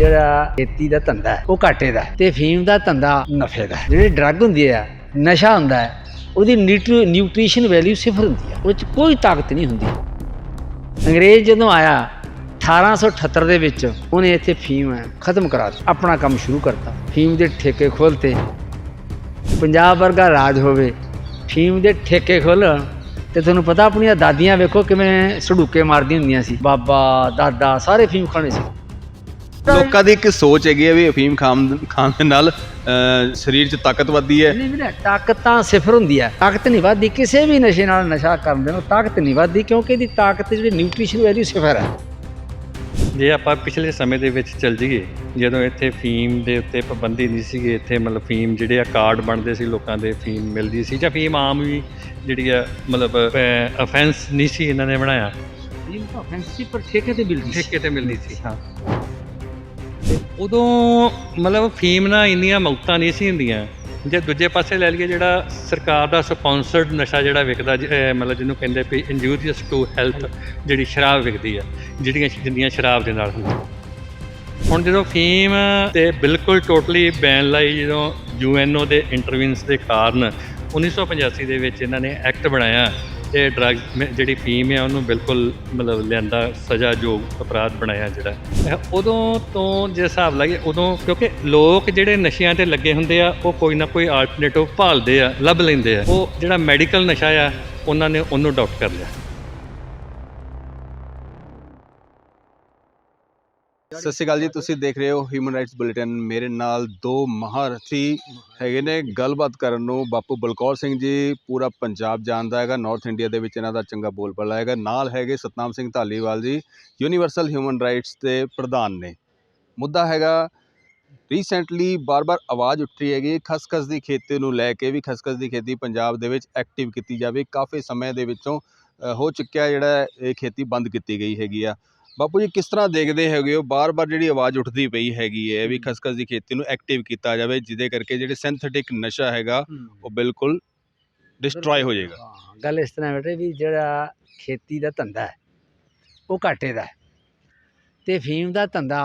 ਜਿਹੜਾ ਖੇਤੀ ਦਾ ਧੰਦਾ ਹੈ, ਉਹ ਘਾਟੇ ਦਾ ਹੈ ਤੇ ਫੀਮ ਦਾ ਧੰਦਾ ਨਫੇ ਦਾ ਹੈ। ਜਿਹੜੀ ਡਰੱਗ ਹੁੰਦੀ ਹੈ ਨਸ਼ਾ ਹੁੰਦਾ ਹੈ ਉਹਦੀ ਨਿਊਟਰੀ- ਨਿਊਟ੍ਰੀਸ਼ਨ ਵੈਲਿਊ ਸਿਫਰ ਹੁੰਦੀ ਹੈ ਉਹ 'ਚ ਕੋਈ ਤਾਕਤ ਨਹੀਂ ਹੁੰਦੀ। ਅੰਗਰੇਜ਼ ਜਦੋਂ ਆਇਆ 1878 ਦੇ ਵਿੱਚ ਉਹਨੇ ਇੱਥੇ ਫੀਮ ਖਤਮ ਕਰਾ ਦਿੱਤੀ ਆਪਣਾ ਕੰਮ ਸ਼ੁਰੂ ਕਰਤਾ। ਫੀਮ ਦੇ ਠੇਕੇ ਖੋਲਤੇ ਪੰਜਾਬ ਵਰਗਾ ਰਾਜ ਹੋਵੇ ਫੀਮ ਦੇ ਠੇਕੇ ਖੋਲ੍ਹਣ ਤੇ ਤੁਹਾਨੂੰ ਪਤਾ ਆਪਣੀਆਂ ਦਾਦੀਆਂ ਵੇਖੋ ਕਿਵੇਂ ਸੜੂਕੇ ਮਾਰਦੀਆਂ ਹੁੰਦੀਆਂ ਸੀ। ਬਾਬਾ ਦਾਦਾ ਸਾਰੇ ਫੀਮ ਖਾਣੇ ਸੀ। ਲੋਕਾਂ ਦੀ ਇੱਕ ਸੋਚ ਹੈਗੀ ਹੈ ਵੀ ਅਫੀਮ ਖਾਣ ਖਾਣ ਦੇ ਨਾਲ ਅਹ, ਸਰੀਰ 'ਚ ਤਾਕਤ ਵੱਧਦੀ ਹੈ। ਨਹੀਂ ਵੀਰੇ ਤਾਕਤ ਤਾਂ ਸਿਫਰ ਹੁੰਦੀ ਹੈ। ਤਾਕਤ ਨਹੀਂ ਵੱਧਦੀ ਕਿਸੇ ਵੀ ਨਸ਼ੇ ਨਾਲ ਨਸ਼ਾ ਕਰਨ ਦੇ ਨਾਲ ਤਾਕਤ ਨਹੀਂ ਵੱਧਦੀ ਕਿਉਂਕਿ ਇਹਦੀ ਤਾਕਤ ਜਿਹੜੀ ਨਿਊਟ੍ਰੀਸ਼ਨ ਵੈਲਿਊ ਸਿਫਰ ਹੈ। ਜੇ ਆਪਾਂ ਪਿਛਲੇ ਸਮੇਂ ਦੇ ਵਿੱਚ ਚੱਲ ਜਾਈਏ ਜਦੋਂ ਇੱਥੇ ਫੀਮ ਦੇ ਉੱਤੇ ਪਾਬੰਦੀ ਨਹੀਂ ਸੀਗੀ ਇੱਥੇ ਮਤਲਬ ਫੀਮ ਜਿਹੜੇ ਆ ਕਾਰਡ ਬਣਦੇ ਸੀ ਲੋਕਾਂ ਦੇ ਫੀਮ ਮਿਲਦੀ ਸੀ ਜਾਂ ਫੀਮ ਆਮ ਵੀ ਜਿਹੜੀ ਆ ਮਤਲਬ ਅਫੈਂਸ ਨਹੀਂ ਸੀ ਇਹਨਾਂ ਨੇ ਬਣਾਇਆ। ਫੀਮ ਤਾਂ ਫੈਂਸੀ ਪਰ ਠੇਕੇ ਤੇ ਮਿਲਦੀ ਠੇਕੇ ਤੇ ਮਿਲਦੀ ਸੀ। ਹਾਂ। ਤੇ ਉਦੋਂ ਮਤਲਬ ਫੀਮ ਨਾਲ ਇੰਨੀਆਂ ਮੌਤਾਂ ਨਹੀਂ ਸੀ ਹੁੰਦੀਆਂ। ਜੇ ਦੂਜੇ ਪਾਸੇ ਲੈ ਲਈਏ ਜਿਹੜਾ ਸਰਕਾਰ ਦਾ ਸਪਾਂਸਰਡ ਨਸ਼ਾ ਜਿਹੜਾ ਵਿਕਦਾ, ਜ- ਮਤਲਬ ਜਿਹਨੂੰ ਕਹਿੰਦੇ ਵੀ ਇੰਜੂਰੀਅਸ ਟੂ ਹੈਲਥ ਜਿਹੜੀ ਸ਼ਰਾਬ ਵਿਕਦੀ ਆ, ਜਿਹੜੀਆਂ ਜਿੰਦੀਆਂ ਸ਼ਰਾਬ ਦੇ ਨਾਲ ਹੁੰਦੀਆਂ। ਹੁਣ ਜਦੋਂ ਫੀਮ ਤੇ ਬਿਲਕੁਲ ਟੋਟਲੀ ਬੈਨ ਲਾਈ ਜਦੋਂ ਯੂਐਨਓ ਦੇ ਇੰਟਰਵੈਂਸ ਦੇ ਕਾਰਨ 1985 ਦੇ ਵਿੱਚ ਇਹਨਾਂ ਨੇ ਐਕਟ ਬਣਾਇਆ। ਇਹ ਡਰੱਗ ਜਿਹੜੀ ਫੀਮ ਹੈ ਉਹਨੂੰ ਬਿਲਕੁਲ ਮਤਲਬ ਲਿਆਂਦਾ ਸਜ਼ਾ ਯੋਗ ਅਪਰਾਧ ਬਣਾਇਆ ਜਿਹੜਾ। ਇਹ ਉਦੋਂ ਤੋਂ ਜੇ ਹਿਸਾਬ ਲਾਈਏ, ਉਦੋਂ ਕਿਉਂਕਿ ਲੋਕ ਜਿਹੜੇ ਨਸ਼ਿਆਂ ਤੇ ਲੱਗੇ ਹੁੰਦੇ ਆ, ਉਹ ਕੋਈ ਨਾ ਕੋਈ ਆਲਟਰਨੇਟਿਵ ਭਾਲਦੇ ਆ, ਲੱਭ ਲੈਂਦੇ ਆ। ਉਹ ਜਿਹੜਾ ਮੈਡੀਕਲ ਨਸ਼ਾ ਆ, ਉਹਨਾਂ ਨੇ ਉਹਨੂੰ ਅਡਾਪਟ ਕਰ ਲਿਆ। ਸਤਿ ਸ਼੍ਰੀ ਅਕਾਲ ਜੀ, ਤੁਸੀਂ ਦੇਖ ਰਹੇ ਹੋ ਹਿਊਮਨ ਰਾਈਟਸ ਬੁਲੇਟਿਨ ਮੇਰੇ ਨਾਲ ਦੋ ਮਹਾਰਥੀ ਹੈਗੇ ਨੇ। ਗੱਲਬਾਤ ਕਰਨ ਨੂੰ ਬਾਪੂ ਬਲਕੌਰ ਸਿੰਘ ਜੀ, ਪੂਰਾ ਪੰਜਾਬ ਜਾਣਦਾ ਹੈਗਾ। ਨਾਰਥ ਇੰਡੀਆ ਦੇ ਵਿੱਚ ਇਹਨਾਂ ਦਾ ਚੰਗਾ ਬੋਲਬਾਲਾ ਹੈਗਾ। ਨਾਲ ਹੈਗੇ ਸਤਨਾਮ ਸਿੰਘ ਧਾਲੀਵਾਲ ਜੀ ਯੂਨੀਵਰਸਲ ਹਿਊਮਨ ਰਾਈਟਸ ਦੇ ਪ੍ਰਧਾਨ ਨੇ। ਮੁੱਦਾ ਹੈਗਾ ਰੀਸੈਂਟਲੀ ਬਾਰ-ਬਾਰ ਆਵਾਜ਼ ਉੱਠ ਰਹੀ ਹੈਗੀ, ਖਸਖਸ ਦੀ ਖੇਤੀ ਨੂੰ ਲੈ ਕੇ ਵੀ ਖਸਖਸ ਦੀ ਖੇਤੀ ਪੰਜਾਬ ਦੇ ਵਿੱਚ ਐਕਟਿਵ ਕੀਤੀ ਜਾਵੇ। ਕਾਫੀ ਸਮੇਂ ਦੇ ਵਿੱਚੋਂ ਹੋ ਚੁੱਕਿਆ ਜਿਹੜਾ ਇਹ ਖੇਤੀ ਬੰਦ ਕੀਤੀ ਗਈ ਹੈਗੀ ਆ। ਬਾਪੂ ਜੀ ਕਿਸ ਤਰ੍ਹਾਂ ਦੇਖਦੇ ਹੈਗੇ ਹੋ? ਬਾਰ-ਬਾਰ ਜਿਹੜੀ ਆਵਾਜ਼ ਉੱਠਦੀ ਪਈ ਹੈਗੀ ਹੈ ਵੀ ਖਸਖਸ ਦੀ ਖੇਤੀ ਨੂੰ ਐਕਟਿਵ ਕੀਤਾ ਜਾਵੇ ਜਿਹਦੇ ਕਰਕੇ ਜਿਹੜੇ ਸਿੰਥੈਟਿਕ ਨਸ਼ਾ ਹੈਗਾ ਉਹ ਬਿਲਕੁਲ ਡਿਸਟਰੋਏ ਹੋ ਜਾਏਗਾ। ਹਾਂ, ਗੱਲ ਇਸ ਤਰ੍ਹਾਂ ਬੇਟੇ ਵੀ ਜਿਹੜਾ ਖੇਤੀ ਦਾ ਧੰਦਾ ਹੈ ਉਹ ਘਾਟੇ ਦਾ ਹੈ ਤੇ ਫੀਮ ਦਾ ਧੰਦਾ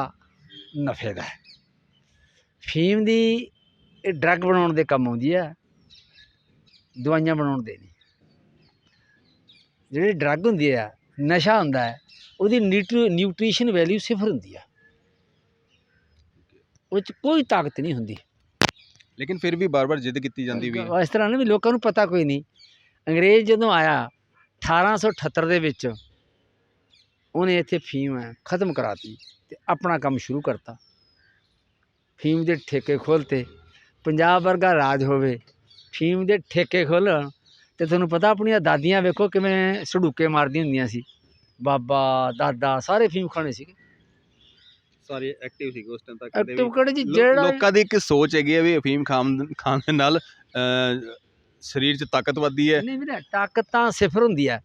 ਨਫੇ ਦਾ ਹੈ। ਫੀਮ ਦੀ ਇਹ ਡਰੱਗ ਬਣਾਉਣ ਦੇ ਕੰਮ ਆਉਂਦੀ ਹੈ ਦਵਾਈਆਂ ਬਣਾਉਣ ਦੇ ਨਹੀਂ। ਜਿਹੜੀ ਡਰੱਗ ਹੁੰਦੀ ਹੈ ਨਸ਼ਾ ਹੁੰਦਾ ਹੈ ਉਹਦੀ ਨਿਊਟਰੀ- ਨਿਊਟ੍ਰੀਸ਼ਨ ਵੈਲਿਊ ਸਿਫਰ ਹੁੰਦੀ ਹੈ ਉਹ 'ਚ ਕੋਈ ਤਾਕਤ ਨਹੀਂ ਹੁੰਦੀ। ਲੇਕਿਨ ਫਿਰ ਵੀ ਬਾਰ-ਬਾਰ ਜਿੱਦ ਕੀਤੀ ਜਾਂਦੀ ਵੀ ਹੈ ਇਸ ਤਰ੍ਹਾਂ ਨਾ ਵੀ ਲੋਕਾਂ ਨੂੰ ਪਤਾ ਕੋਈ ਨਹੀਂ। ਅੰਗਰੇਜ਼ ਜਦੋਂ ਆਇਆ 1878 ਦੇ ਵਿੱਚ ਉਹਨੇ ਇੱਥੇ ਫੀਮ ਖਤਮ ਕਰਾਤੀ ਤੇ ਆਪਣਾ ਕੰਮ ਸ਼ੁਰੂ ਕਰਤਾ। ਫੀਮ ਦੇ ਠੇਕੇ ਖੋਲਤੇ ਪੰਜਾਬ ਵਰਗਾ ਰਾਜ ਹੋਵੇ ਫੀਮ ਦੇ ਠੇਕੇ ਖੋਲ੍ਹਣ ਤੇ ਤੁਹਾਨੂੰ ਪਤਾ ਆਪਣੀਆਂ ਦਾਦੀਆਂ ਵੇਖੋ ਕਿਵੇਂ ਸੜੂਕੇ ਮਾਰਦੀਆਂ ਹੁੰਦੀਆਂ ਸੀ। ਬਾਬਾ ਦਾਦਾ ਸਾਰੇ ਫੀਮ ਖਾਣੇ ਸੀਗੇ। ਸਾਰੇ ਐਕਟਿਵ ਸੀ ਉਸ ਟਾਈਮ ਤੱਕ ਐਕਟਿਵ ਕਿਹੜੇ ਜੀ ਜਿਹੜਾ ਲੋਕਾਂ ਦੀ ਇੱਕ ਸੋਚ ਹੈਗੀ ਹੈ ਵੀ ਅਫੀਮ ਖਾਣ ਖਾਣ ਦੇ ਨਾਲ ਸਰੀਰ 'ਚ ਤਾਕਤ ਵੱਧਦੀ ਹੈ। ਨਹੀਂ ਵੀਰੇ ਤਾਕਤ ਤਾਂ ਸਿਫਰ ਹੁੰਦੀ ਹੈ।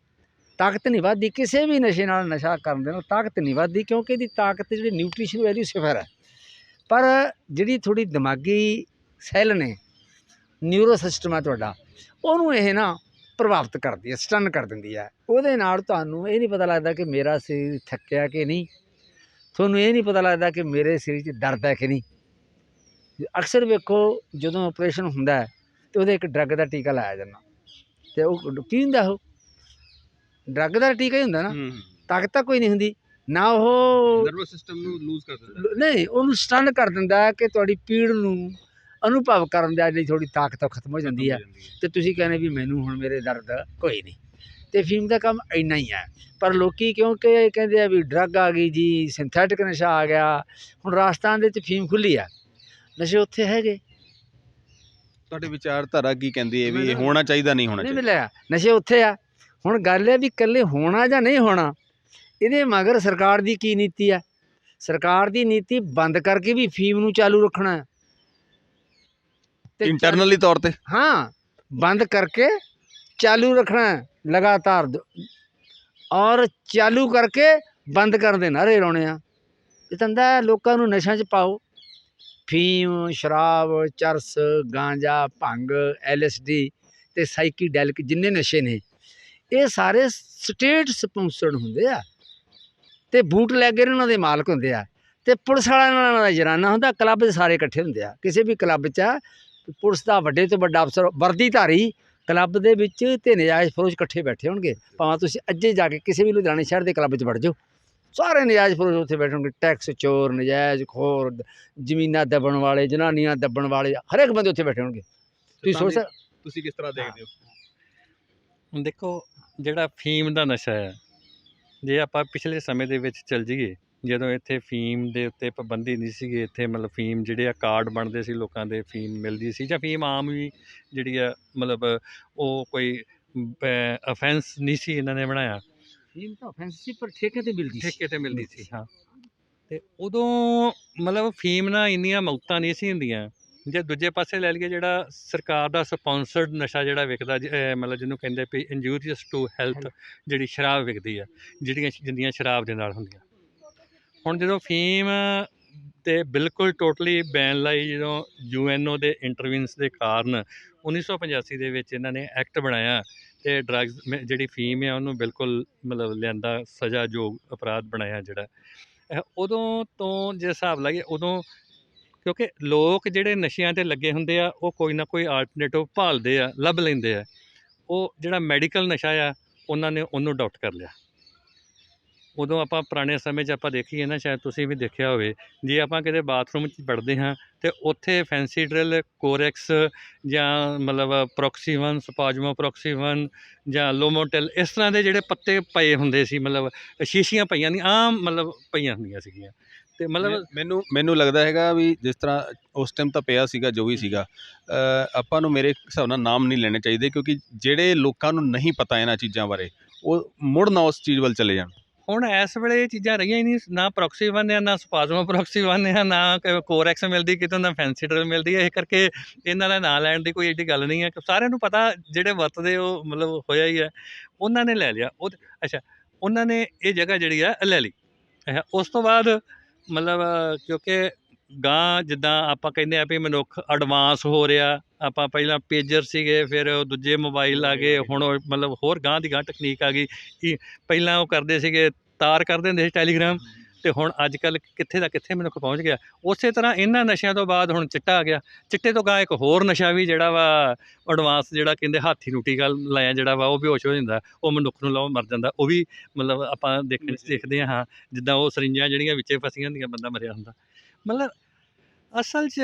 ਤਾਕਤ ਨਹੀਂ ਵੱਧਦੀ ਕਿਸੇ ਵੀ ਨਸ਼ੇ ਨਾਲ ਨਸ਼ਾ ਕਰਨ ਦੇ ਨਾਲ ਤਾਕਤ ਨਹੀਂ ਵੱਧਦੀ ਕਿਉਂਕਿ ਇਹਦੀ ਤਾਕਤ ਜਿਹੜੀ ਨਿਊਟ੍ਰੀਸ਼ਨ ਵੈਲਿਊ ਸਿਫਰ ਹੈ। ਪਰ ਜਿਹੜੀ ਥੋੜੀ ਦਿਮਾਗੀ ਸੈੱਲ ਨੇ ਨਿਊਰੋ ਸਿਸਟਮ ਹੈ ਤੁਹਾਡਾ ਉਹਨੂੰ ਇਹ ਨਾ ਪ੍ਰਭਾਵਿਤ ਕਰਦੀ ਹੈ ਸਟਨ ਕਰ ਦਿੰਦੀ ਹੈ। ਉਹਦੇ ਨਾਲ ਤੁਹਾਨੂੰ ਇਹ ਨਹੀਂ ਪਤਾ ਲੱਗਦਾ ਕਿ ਮੇਰਾ ਸਰੀਰ ਥੱਕਿਆ ਕਿ ਨਹੀਂ। ਤੁਹਾਨੂੰ ਇਹ ਨਹੀਂ ਪਤਾ ਲੱਗਦਾ ਕਿ ਮੇਰੇ ਸਰੀਰ 'ਚ ਦਰਦ ਹੈ ਕਿ ਨਹੀਂ। ਅਕਸਰ ਵੇਖੋ ਜਦੋਂ ਆਪਰੇਸ਼ਨ ਹੁੰਦਾ ਹੈ ਤੇ ਉਹਦੇ ਇੱਕ ਡਰੱਗ ਦਾ ਟੀਕਾ ਲਾਇਆ ਜਾਂਦਾ। ਤੇ ਉਹ ਕੀ ਹੁੰਦਾ ਉਹ? ਡਰੱਗ ਦਾ ਟੀਕਾ ਹੀ ਹੁੰਦਾ ਨਾ। ਤਾਕਤ ਤਾਂ ਕੋਈ ਨਹੀਂ ਹੁੰਦੀ। ਨਾ ਉਹ ਨਰਵਸ ਸਿਸਟਮ ਨੂੰ ਲੂਜ਼ ਕਰ ਦਿੰਦਾ। ਨਹੀਂ ਉਹਨੂੰ ਸਟਨ ਕਰ ਦਿੰਦਾ ਕਿ ਤੁਹਾਡੀ ਪੀੜ ਨੂੰ ਅਨੁਭਵ ਕਰਨ ਦੀ ਜਿਹੜੀ ਥੋੜੀ ਤਾਕਤ ਖਤਮ ਹੋ ਜਾਂਦੀ ਹੈ ਤੇ ਤੁਸੀਂ ਕਹਿੰਦੇ ਵੀ ਮੈਨੂੰ ਹੁਣ ਮੇਰੇ ਦਰਦ ਕੋਈ ਨਹੀਂ। ਤੇ ਫੀਮ ਦਾ ਕੰਮ ਇੰਨਾ ਹੀ ਹੈ ਪਰ ਲੋਕੀ ਕਿਉਂਕਿ ਇਹ ਕਹਿੰਦੇ ਆ ਵੀ ਡਰੱਗ ਆ ਗਈ ਜੀ ਸਿੰਥੈਟਿਕ ਨਸ਼ਾ ਆ ਗਿਆ। ਹੁਣ ਰਾਜਸਥਾਨ ਦੇ ਵਿੱਚ ਫੀਮ ਖੁੱਲੀ ਆ। ਨਸ਼ੇ ਉੱਥੇ ਹੈਗੇ। ਤੁਹਾਡੇ ਵਿਚਾਰਧਾਰਾ ਕੀ ਕਹਿੰਦੀ ਹੈ ਵੀ ਇਹ ਹੋਣਾ ਚਾਹੀਦਾ ਨਹੀਂ ਹੋਣਾ ਨਹੀਂ ਚਾਹੀਦਾ? ਮਿਲਿਆ। ਨਸ਼ੇ ਉੱਥੇ ਆ। ਹੁਣ ਗੱਲ ਇਹ ਵੀ ਇਕੱਲੇ ਹੋਣਾ ਜਾਂ ਨਹੀਂ ਹੋਣਾ ਇਹਦੇ ਮਗਰ ਸਰਕਾਰ ਦੀ ਕੀ ਨੀਤੀ ਹੈ ਸਰਕਾਰ ਦੀ ਨੀਤੀ ਬੰਦ ਕਰਕੇ ਵੀ ਫੀਮ ਨੂੰ ਚਾਲੂ ਰੱਖਣਾ। ਹੈ ਇੰਟਰਨਲੀ ਤੌਰ ਤੇ। ਹਾਂ ਬੰਦ ਕਰਕੇ ਚਾਲੂ ਰੱਖਣਾ ਲਗਾਤਾਰ ਦ- ਔਰ ਚਾਲੂ ਕਰਕੇ ਬੰਦ ਕਰਨ ਦੇ ਨਾਰੇ ਲਾਉਣੇ ਆ। ਇਹ ਹੈ, ਲੋਕਾਂ ਨੂੰ ਨਸ਼ਿਆਂ 'ਚ ਪਾਓ। ਫੀਮ ਸ਼ਰਾਬ ਚਰਸ ਗਾਂਜਾ ਭੰਗ ਐਲਐਸਡੀ ਤੇ ਸਾਈਕੀਡੈਲਿਕ ਜਿੰਨੇ ਨਸ਼ੇ ਨੇ ਇਹ ਸਾਰੇ ਸਟੇਟ ਸਪਾਂਸਰਡ ਹੁੰਦੇ ਆ। ਤੇ ਬੂਟ ਲੈਗਰ ਉਹਨਾਂ ਦੇ ਮਾਲਕ ਹੁੰਦੇ ਆ। ਤੇ ਪੁਲਿਸ ਵਾਲਿਆਂ ਨਾਲ ਦਾ ਜਰਾਨਾ ਹੁੰਦਾ ਕਲੱਬ 'ਚ ਸਾਰੇ ਇਕੱਠੇ ਹੁੰਦੇ ਆ। ਕਿਸੇ ਵੀ ਕਲੱਬ 'ਚ ਆ, ਪੁਲਿਸ ਦਾ ਵੱਡੇ ਤੋਂ ਵੱਡਾ ਅਫਸਰ ਵਰਦੀ ਧਾਰੀ ਕਲੱਬ ਦੇ ਵਿੱਚ ਤੇ ਨਜਾਇਜ਼ ਫਰੋਸ਼ ਇਕੱਠੇ ਬੈਠੇ ਹੋਣਗੇ। ਭਾਵੇਂ ਤੁਸੀਂ ਅੱਜੇ ਜਾ ਕੇ ਕਿਸੇ ਵੀ ਲੁਧਿਆਣੇ ਸ਼ਹਿਰ ਦੇ ਕਲੱਬ 'ਚ ਵੜ ਜਾਓ। ਸਾਰੇ ਨਜਾਇਜ਼ ਫਰੋਸ਼ ਉੱਥੇ ਬੈਠੇ ਹੋਣਗੇ। ਟੈਕਸ ਚੋਰ ਨਜਾਇਜ਼ ਖੋਰ ਜ਼ਮੀਨਾਂ ਦੱਬਣ ਵਾਲੇ ਜਨਾਨੀਆਂ ਦੱਬਣ ਵਾਲੇ ਹਰੇਕ ਬੰਦੇ ਉੱਥੇ ਬੈਠੇ ਹੋਣਗੇ। ਤੁਸੀਂ ਸੋਚ ਸਕ ਤੁਸੀਂ ਕਿਸ ਤਰ੍ਹਾਂ ਦੇਖਦੇ ਹੋ? ਹੁਣ ਦੇਖੋ ਜਿਹੜਾ ਫੀਮ ਦਾ ਨਸ਼ਾ ਹੈ ਜੇ ਆਪਾਂ ਪਿਛਲੇ ਸਮੇਂ ਦੇ ਵਿੱਚ ਚੱਲ ਜਾਈਏ ਜਦੋਂ ਇੱਥੇ ਫੀਮ ਦੇ ਉੱਤੇ ਪਾਬੰਦੀ ਨਹੀਂ ਸੀਗੀ ਇੱਥੇ ਮਤਲਬ ਫੀਮ ਜਿਹੜੇ ਆ ਕਾਰਡ ਬਣਦੇ ਸੀ ਲੋਕਾਂ ਦੇ ਫੀਮ ਮਿਲਦੀ ਸੀ ਜਾਂ ਫੀਮ ਆਮ ਵੀ ਜਿਹੜੀ ਆ ਮਤਲਬ ਉਹ ਕੋਈ ਅਫੈਂਸ ਨਹੀਂ ਸੀ ਇਹਨਾਂ ਨੇ ਬਣਾਇਆ। ਫੀਮ ਤਾਂ offensive ਪਰ ਠੇਕੇ ਤੇ ਮਿਲਦੀ ਸੀ। ਠੇਕੇ ਤੇ ਮਿਲਦੀ ਸੀ ਹਾਂ। ਤੇ ਉਦੋਂ ਮਤਲਬ ਫੀਮ ਨਾਲ ਇੰਨੀਆਂ ਮੌਤਾਂ ਨਹੀਂ ਸੀ ਹੁੰਦੀਆਂ। ਜੇ ਦੂਜੇ ਪਾਸੇ ਲੈ ਲਈਏ ਜਿਹੜਾ ਸਰਕਾਰ ਦਾ ਸਪਾਂਸਰਡ ਨਸ਼ਾ ਜਿਹੜਾ ਵਿਕਦਾ ਮਤਲਬ ਜਿਹਨੂੰ ਕਹਿੰਦੇ ਵੀ ਇੰਜੂਰੀਅਸ ਟੂ ਹੈਲਥ ਜਿਹੜੀ ਸ਼ਰਾਬ ਵਿਕਦੀ ਆ ਜਿਹੜੀਆਂ ਜਿੰਦੀਆਂ ਸ਼ਰਾਬ ਦੇ ਨਾਲ ਹੁੰਦੀਆਂ। ਹੁਣ ਜਦੋਂ ਫੀਮ ਤੇ ਬਿਲਕੁਲ ਟੋਟਲੀ ਬੈਨ ਲਾਈ, ਜਦੋਂ ਯੂਐਨਓ ਦੇ ਇੰਟਰਵੈਂਸ ਦੇ ਕਾਰਨ 1985 ਦੇ ਵਿੱਚ ਇਹਨਾਂ ਨੇ ਐਕਟ ਬਣਾਇਆ ਤੇ ਡਰੱਗਸ ਜਿਹੜੀ ਫੀਮ ਹੈ ਉਹਨੂੰ ਬਿਲਕੁਲ ਮਤਲਬ ਲਿਆਂਦਾ ਸਜ਼ਾ ਯੋਗ ਅਪਰਾਧ ਬਣਾਇਆ ਜਿਹੜਾ। ਇਹ ਉਦੋਂ ਤੋਂ ਜੇ ਹਿਸਾਬ ਲਾਈਏ, ਉਦੋਂ ਕਿਉਂਕਿ ਲੋਕ ਜਿਹੜੇ ਨਸ਼ਿਆਂ ਤੇ ਲੱਗੇ ਹੁੰਦੇ ਆ, ਉਹ ਕੋਈ ਨਾ ਕੋਈ ਆਲਟਰਨੇਟਿਵ ਭਾਲਦੇ ਆ, ਲੱਭ ਲੈਂਦੇ ਆ। ਉਹ ਜਿਹੜਾ ਮੈਡੀਕਲ ਨਸ਼ਾ ਆ, ਉਹਨਾਂ ਨੇ ਉਹਨੂੰ ਅਡਾਪਟ ਕਰ ਲਿਆ। ਉਦੋਂ ਆਪਾਂ ਪੁਰਾਣੇ ਸਮੇਂ 'ਚ ਆਪਾਂ ਦੇਖੀਏ ਨਾ ਸ਼ਾਇਦ ਤੁਸੀਂ ਵੀ ਦੇਖਿਆ ਹੋਵੇ ਜੇ ਆਪਾਂ ਕਿਤੇ ਬਾਥਰੂਮ 'ਚ ਵੜਦੇ ਹਾਂ ਤੇ ਉੱਥੇ ਫੈਂਸੀ ਡਰਿਲ ਕੋਰੈਕਸ ਜਾਂ ਮਤਲਬ ਪ੍ਰੋਕਸੀਵਨ ਸਪਾਜਮੋ ਪ੍ਰੋਕਸੀਵਨ ਜਾਂ ਲੋਮੋਟੈਲ ਇਸ ਤਰ੍ਹਾਂ ਦੇ ਜਿਹੜੇ ਪੱਤੇ ਪਏ ਹੁੰਦੇ ਸੀ ਮਤਲਬ ਸ਼ੀਸ਼ੀਆਂ ਪਈਆਂ ਨਹੀਂ ਆਮ ਮਤਲਬ ਪਈਆਂ ਹੁੰਦੀਆਂ ਸੀਗੀਆਂ। ਤੇ ਮਤਲਬ ਮੈਨੂੰ ਮੈਨੂੰ ਲੱਗਦਾ ਹੈਗਾ ਵੀ ਜਿਸ ਤਰ੍ਹਾਂ ਉਸ ਟਾਈਮ ਤਾਂ ਪਿਆ ਸੀਗਾ ਜੋ ਵੀ ਸੀਗਾ ਆਪਾਂ ਨੂੰ ਮੇਰੇ ਹਿਸਾਬ ਨਾਲ ਨਾਮ ਨਹੀਂ ਲੈਣੇ ਚਾਹੀਦੇ ਕਿਉਂਕਿ ਜਿਹੜੇ ਲੋਕਾਂ ਨੂੰ ਨਹੀਂ ਪਤਾ ਇਹਨਾਂ ਚੀਜ਼ਾਂ ਬਾਰੇ ਉਹ ਮੁੜ ਨਾ ਉਸ ਚੀਜ਼ ਵੱਲ ਚਲੇ ਜਾਣ। ਹੁਣ ਇਸ ਵੇਲੇ ਇਹ ਚੀਜ਼ਾਂ ਰਹੀਆਂ ਹੀ ਨਹੀਂ ਨਾ ਪ੍ਰੋਕਸੀ ਬਣਦੇ ਹੈ ਨਾ ਸਪਾਜ਼ਮਾ ਪ੍ਰੋਕਸੀ ਬਣਦੇ ਹੈ ਨਾ ਕੋਰੈਕਸ ਮਿਲਦੀ ਕਿਤੋਂ ਨਾ ਫੈਂਸੀ ਡਰਲ ਮਿਲਦੀ ਹੈ ਇਹ ਕਰਕੇ ਇਹਨਾਂ ਦਾ ਨਾਂ ਲੈਣ ਦੀ ਕੋਈ ਏਡੀ ਗੱਲ ਨਹੀਂ ਹੈ ਕਿ ਸਾਰਿਆਂ ਨੂੰ ਪਤਾ ਜਿਹੜੇ ਵਰਤਦੇ ਉਹ ਮਤਲਬ ਹੋਇਆ ਹੀ ਹੈ ਉਹਨਾਂ ਨੇ ਲੈ ਲਿਆ ਉਹ ਅੱਛਾ ਉਹਨਾਂ ਨੇ ਇਹ ਜਗ੍ਹਾ ਜਿਹੜੀ ਆ ਲੈ ਲਈ ਅੱਛਾ, ਉਸ ਤੋਂ ਬਾਅਦ ਮਤਲਬ ਕਿਉਂਕਿ ਗਾਂ ਜਿੱਦਾਂ ਆਪਾਂ ਕਹਿੰਦੇ ਆ ਵੀ ਮਨੁੱਖ ਐਡਵਾਂਸ ਹੋ ਰਿਹਾ ਆਪਾਂ ਪਹਿਲਾਂ ਪੇਜਰ ਸੀਗੇ ਫਿਰ ਉਹ ਦੂਜੇ ਮੋਬਾਈਲ ਆ ਗਏ ਹੁਣ ਉਹ ਮਤਲਬ ਹੋਰ ਗਾਂ ਦੀ ਗਾਂ ਟੈਕਨੀਕ ਆ ਗਈ ਕਿ ਪਹਿਲਾਂ ਉਹ ਕਰਦੇ ਸੀਗੇ ਤਾਰ ਕਰਦੇ ਹੁੰਦੇ ਸੀ ਟੈਲੀਗ੍ਰਾਮ ਤੇ ਹੁਣ ਅੱਜ ਕੱਲ ਕਿੱਥੇ ਦਾ ਕਿੱਥੇ ਮਨੁੱਖ ਪਹੁੰਚ ਗਿਆ। ਉਸੇ ਤਰ੍ਹਾਂ ਇਹਨਾਂ ਨਸ਼ਿਆਂ ਤੋਂ ਬਾਅਦ ਹੁਣ ਚਿੱਟਾ ਆ ਗਿਆ। ਚਿੱਟੇ ਤੋਂ ਗਾਂ ਇੱਕ ਹੋਰ ਨਸ਼ਾ ਵੀ ਜਿਹੜਾ ਵਾ ਐਡਵਾਂਸ ਜਿਹੜਾ ਕਹਿੰਦੇ ਹਾਥੀ ਨੂੰ ਟੀਕਾ ਲਾਇਆ ਜਿਹੜਾ ਵਾ ਉਹ ਬੇਹੋਸ਼ ਹੋ ਜਾਂਦਾ ਉਹ ਮਨੁੱਖ ਨੂੰ ਲਾਓ ਮਰ ਜਾਂਦਾ ਉਹ ਵੀ ਮਤਲਬ ਆਪਾਂ ਦੇਖਣ 'ਚ ਦੇਖਦੇ ਹਾਂ ਜਿੱਦਾਂ ਉਹ ਸਰਿੰਜਾਂ ਜਿਹੜੀਆਂ ਵਿੱਚੇ ਫਸੀਆਂ ਹੁੰਦੀਆਂ ਬੰਦਾ ਮਰਿਆ ਹੁੰਦਾ। ਮਤਲਬ ਅਸਲ 'ਚ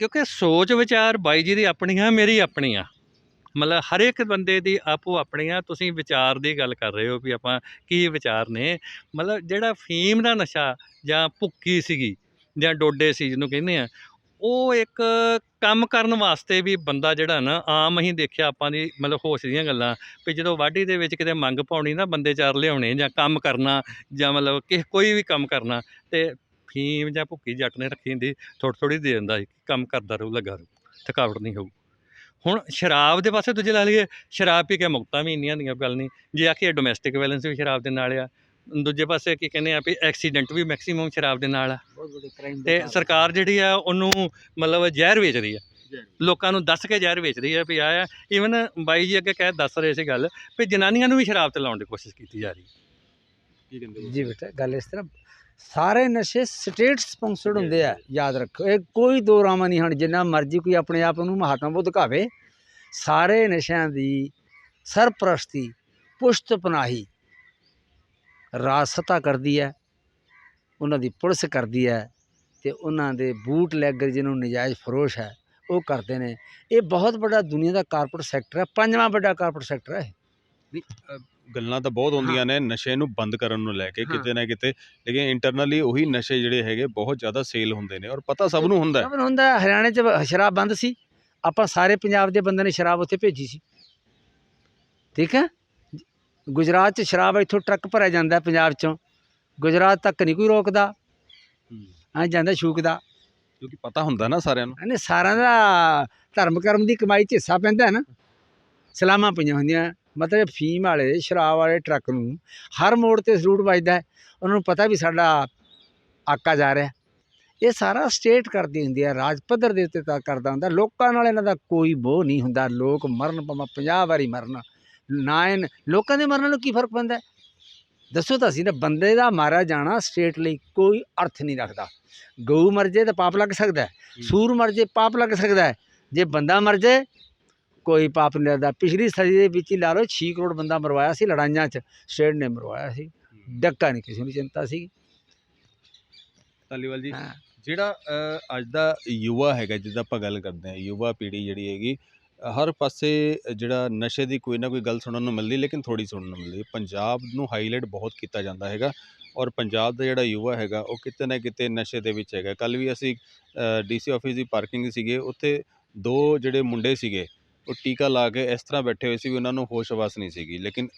ਕਿਉਂਕਿ ਸੋਚ ਵਿਚਾਰ ਬਾਈ ਜੀ ਦੀ ਆਪਣੀ ਆ, ਮੇਰੀ ਆਪਣੀ ਆ। ਮਤਲਬ ਹਰ ਇੱਕ ਬੰਦੇ ਦੀ ਆਪੋ ਆਪਣੀ ਆ, ਤੁਸੀਂ ਵਿਚਾਰ ਦੀ ਗੱਲ ਕਰ ਰਹੇ ਹੋ ਵੀ ਆਪਾਂ ਕੀ ਵਿਚਾਰ ਨੇ। ਮਤਲਬ ਜਿਹੜਾ ਫੀਮ ਦਾ ਨਸ਼ਾ ਜਾਂ ਭੁੱਕੀ ਸੀਗੀ ਜਾਂ ਡੋਡੇ ਸੀ ਜਿਹਨੂੰ ਕਹਿੰਦੇ ਆ, ਉਹ ਇੱਕ ਕੰਮ ਕਰਨ ਵਾਸਤੇ ਵੀ ਬੰਦਾ ਜਿਹੜਾ ਨਾ, ਆਮ ਹੀ ਦੇਖਿਆ ਆਪਾਂ ਦੀ ਮਤਲਬ ਹੋਸ਼ ਦੀਆਂ ਗੱਲਾਂ ਵੀ ਜਦੋਂ ਵਾਢੀ ਦੇ ਵਿੱਚ ਕਿਤੇ ਮੰਗ ਪਾਉਣੀ ਨਾ, ਬੰਦੇ ਚਾਰ ਲਿਆਉਣੇ ਜਾਂ ਕੰਮ ਕਰਨਾ ਜਾਂ ਮਤਲਬ ਕਿਸੇ ਕੋਈ ਵੀ ਕੰਮ ਕਰਨਾ ਤੇ ਫੀਮ ਜਾਂ ਭੁੱਕੀ ਜੱਟ ਨੇ ਰੱਖੀ ਹੁੰਦੀ ਥੋੜ੍ਹੀ ਥੋੜ੍ਹੀ ਦੇ ਦਿੰਦਾ ਸੀ ਕੰਮ ਕਰਦਾ ਰਹੂ ਲੱਗਾ ਰਹੂ ਥਕਾਵਟ ਨਹੀਂ ਹੋਊ। ਹੁਣ ਸ਼ਰਾਬ ਦੇ ਪਾਸੇ ਦੂਜੇ ਲਾ ਲਈਏ ਸ਼ਰਾਬ ਪੀ ਕੇ ਮੁਕਤਾਂ ਵੀ ਇੰਨੀਆਂ ਦੀਆਂ ਗੱਲ ਨਹੀਂ। ਜੇ ਆਖੀਏ ਡੋਮੈਸਟਿਕ ਵਾਇਲੈਂਸ ਵੀ ਸ਼ਰਾਬ ਦੇ ਨਾਲ ਆ ਦੂਜੇ ਪਾਸੇ ਕੀ ਕਹਿੰਦੇ ਆ ਵੀ ਐਕਸੀਡੈਂਟ ਵੀ ਮੈਕਸਿਮਮ ਸ਼ਰਾਬ ਦੇ ਨਾਲ ਆ। ਬਹੁਤ ਵੱਡੇ ਕ੍ਰਾਈਮ ਤੇ ਸਰਕਾਰ ਜਿਹੜੀ ਆ ਉਹਨੂੰ ਮਤਲਬ ਜ਼ਹਿਰ ਵੇਚਦੀ ਆ। ਲੋਕਾਂ ਨੂੰ ਦੱਸ ਕੇ ਜ਼ਹਿਰ ਵੇਚਦੀ ਆ ਵੀ ਆ ਈਵਨ ਬਾਈ ਜੀ ਅੱਗੇ ਕਹਿ ਦੱਸ ਰਹੇ ਸੀ ਗੱਲ ਵੀ ਜਨਾਨੀਆਂ ਨੂੰ ਵੀ ਸ਼ਰਾਬ ਤੇ ਲਾਉਣ ਦੀ ਕੋਸ਼ਿਸ਼ ਕੀਤੀ ਜਾ ਰਹੀ। ਕੀ ਕਹਿੰਦੇ ਜੀ ਬੇਟਾ ਗੱਲ ਇਸ ਤਰ੍ਹਾਂ ਸਾਰੇ ਨਸ਼ੇ ਸਟੇਟ ਸਪਾਂਸਰਡ ਹੁੰਦੇ ਆ ਯਾਦ ਰੱਖੋ। ਇਹ ਕੋਈ ਦੋ ਰਾਮਾ ਨਹੀਂ ਹਨ ਜਿੰਨਾ ਮਰਜ਼ੀ ਕੋਈ ਆਪਣੇ ਆਪ ਨੂੰ ਮਹਾਤਮਾ ਬੁੱਧ ਕਹਾਵੇ। ਸਾਰੇ ਨਸ਼ਿਆਂ ਦੀ ਸਰਪ੍ਰਸਤੀ ਪੁਸ਼ਤ ਪਨਾਹੀ ਰਾਸਤਾ ਕਰਦੀ ਹੈ ਉਹਨਾਂ ਦੀ ਪੁਲਿਸ ਕਰਦੀ ਹੈ ਤੇ ਉਹਨਾਂ ਦੇ ਬੂਟ ਲੈਗਰ ਜਿਹਨੂੰ ਨਜਾਇਜ਼ ਫਰੋਸ਼ ਹੈ ਉਹ ਕਰਦੇ ਨੇ। ਇਹ ਬਹੁਤ ਵੱਡਾ ਦੁਨੀਆ ਦਾ ਕਾਰਪੋਰੇਟ ਸੈਕਟਰ ਹੈ ਪੰਜਵਾਂ ਵੱਡਾ ਕਾਰਪੋਰੇਟ ਸੈਕਟਰ ਹੈ ਗੱਲਾਂ ਤਾਂ ਬਹੁਤ ਹੁੰਦੀਆਂ ਨੇ ਨਸ਼ੇ ਨੂੰ ਬੰਦ ਕਰਨ ਨੂੰ ਲੈ ਕੇ ਹਾਂ। ਕਿਤੇ ਨਾ ਕਿਤੇ ਲੇਕਿਨ ਇੰਟਰਨਲੀ ਉਹੀ ਨਸ਼ੇ ਜਿਹੜੇ ਹੈਗੇ ਬਹੁਤ ਜ਼ਿਆਦਾ ਸੇਲ ਹੁੰਦੇ ਨੇ ਔਰ ਪਤਾ ਸਭ ਨੂੰ ਹੁੰਦਾ ਹੈ। ਸਭ ਨੂੰ ਹੁੰਦਾ ਹੈ, ਹਰਿਆਣੇ 'ਚ ਬ- ਸ਼ਰਾਬ ਬੰਦ ਸੀ। ਆਪਾਂ ਸਾਰੇ ਪੰਜਾਬ ਦੇ ਬੰਦੇ ਨੇ ਸ਼ਰਾਬ ਉੱਥੇ ਭੇਜੀ ਸੀ। ਠੀਕ ਹੈ? ਗੁਜਰਾਤ 'ਚ ਸ਼ਰਾਬ ਇੱਥੋਂ ਟਰੱਕ ਭਰਿਆ ਜਾਂਦਾ ਹੈ ਪੰਜਾਬ 'ਚੋਂ। ਗੁਜਰਾਤ ਤੱਕ ਨਹੀਂ ਕੋਈ ਰੋਕਦਾ। ਐ ਜਾਂਦਾ ਛੂਕਦਾ। ਕਿਉਂਕਿ ਪਤਾ ਹੁੰਦਾ ਨਾ ਸਾਰਿਆਂ ਨੂੰ। ਇਹਨੇ ਸਾਰਿਆਂ ਦਾ ਧਰਮ ਕਰਮ ਦੀ ਕਮਾਈ 'ਚ ਹਿੱਸਾ ਪੈਂਦਾ ਹੈ ਨਾ। ਸਲਾਮਾਂ ਪਈਆਂ ਹੁੰਦੀਆਂ। ਮਤਲਬ ਫੀਮ ਵਾਲੇ ਸ਼ਰਾਬ ਵਾਲੇ ਟਰੱਕ ਨੂੰ ਹਰ ਮੋੜ ਤੇ ਸਲੂਟ ਵੱਜਦਾ ਹੈ। ਉਹਨਾਂ ਨੂੰ ਪਤਾ ਵੀ ਸਾਡਾ ਆਕਾ ਜਾ ਰਿਹਾ। ਇਹ ਸਾਰਾ ਸਟੇਟ ਕਰਦੀ ਹੁੰਦੀ ਹੈ ਰਾਜ ਪੱਧਰ ਦੇ ਉੱਤੇ ਤਾਂ ਕਰਦਾ ਹੁੰਦਾ। ਲੋਕਾਂ ਨਾਲ ਇਹਨਾਂ ਦਾ ਕੋਈ ਬੋਹ ਨਹੀਂ ਹੁੰਦਾ। ਲੋਕ ਮਰਨ ਭਾਵੇਂ 50 ਵਾਰੀ ਮਰਨ। ਨਾ ਇਹਨ ਲੋਕਾਂ ਦੇ ਮਰਨ ਨਾਲ ਕੀ ਫ਼ਰਕ ਪੈਂਦਾ? ਦੱਸੋ ਤਾਂ ਸੀ ਨਾ ਬੰਦੇ ਦਾ ਮਾਰਿਆ ਜਾਣਾ ਸਟੇਟ ਲਈ ਕੋਈ ਅਰਥ ਨਹੀਂ ਰੱਖਦਾ। ਗਊ ਮਰ ਜੇ ਤਾਂ ਪਾਪ ਲੱਗ ਸਕਦਾ। ਸੂਰ ਮਰ ਜੇ ਪਾਪ ਲੱਗ ਸਕਦਾ ਜੇ ਬੰਦਾ ਮਰ ਜੇ ਕੋਈ ਪਾਪ ਨਹੀਂ ਲੱਗਦਾ ਪਿਛਲੀ ਸਦੀ ਦੇ ਵਿੱਚ ਹੀ ਲਾ ਲਓ 6 ਕਰੋੜ ਬੰਦਾ ਮਰਵਾਇਆ ਸੀ ਲੜਾਈਆਂ 'ਚ ਸਟੇਟ ਨੇ ਮਰਵਾਇਆ ਸੀ। ਡੱਕਾ ਨਹੀਂ ਕਿਸੇ ਨੂੰ ਚਿੰਤਾ ਸੀ। ਧਾਲੀਵਾਲ ਜੀ। ਜਿਹੜਾ ਅੱਜ ਦਾ ਯੁਵਾ ਹੈਗਾ ਜਿੱਦਾਂ ਆਪਾਂ ਗੱਲ ਕਰਦੇ ਹਾਂ ਯੁਵਾ ਪੀੜ੍ਹੀ ਜਿਹੜੀ ਹੈਗੀ ਹਰ ਪਾਸੇ ਜਿਹੜਾ ਨਸ਼ੇ ਦੀ ਕੋਈ ਨਾ ਕੋਈ ਗੱਲ ਸੁਣਨ ਨੂੰ ਮਿਲਦੀ ਲੇਕਿਨ ਥੋੜੀ ਸੁਣਨ ਨੂੰ ਮਿਲਦੀ। ਪੰਜਾਬ ਨੂੰ ਹਾਈਲਾਈਟ ਬਹੁਤ ਕੀਤਾ ਜਾਂਦਾ ਹੈਗਾ ਔਰ ਪੰਜਾਬ ਦਾ ਜਿਹੜਾ ਯੁਵਾ ਹੈਗਾ ਉਹ ਕਿਤੇ ਨਾ ਕਿਤੇ ਨਸ਼ੇ ਦੇ ਵਿੱਚ ਹੈਗਾ। ਕੱਲ ਵੀ ਅਸੀਂ ਡੀਸੀ ਆਫਿਸ ਦੀ ਪਾਰਕਿੰਗ ਸੀਗੇ ਉੱਥੇ ਦੋ ਜਿਹੜੇ ਮੁੰਡੇ ਸੀਗੇ ਉਹ ਟੀਕਾ ਲਾ ਕੇ ਇਸ ਤਰ੍ਹਾਂ ਬੈਠੇ ਹੋਏ ਸੀ ਵੀ ਉਹਨਾਂ ਨੂੰ ਹੋਸ਼ ਹਵਾਸ ਨਹੀਂ ਸੀਗੀ। ਲੇਕਿਨ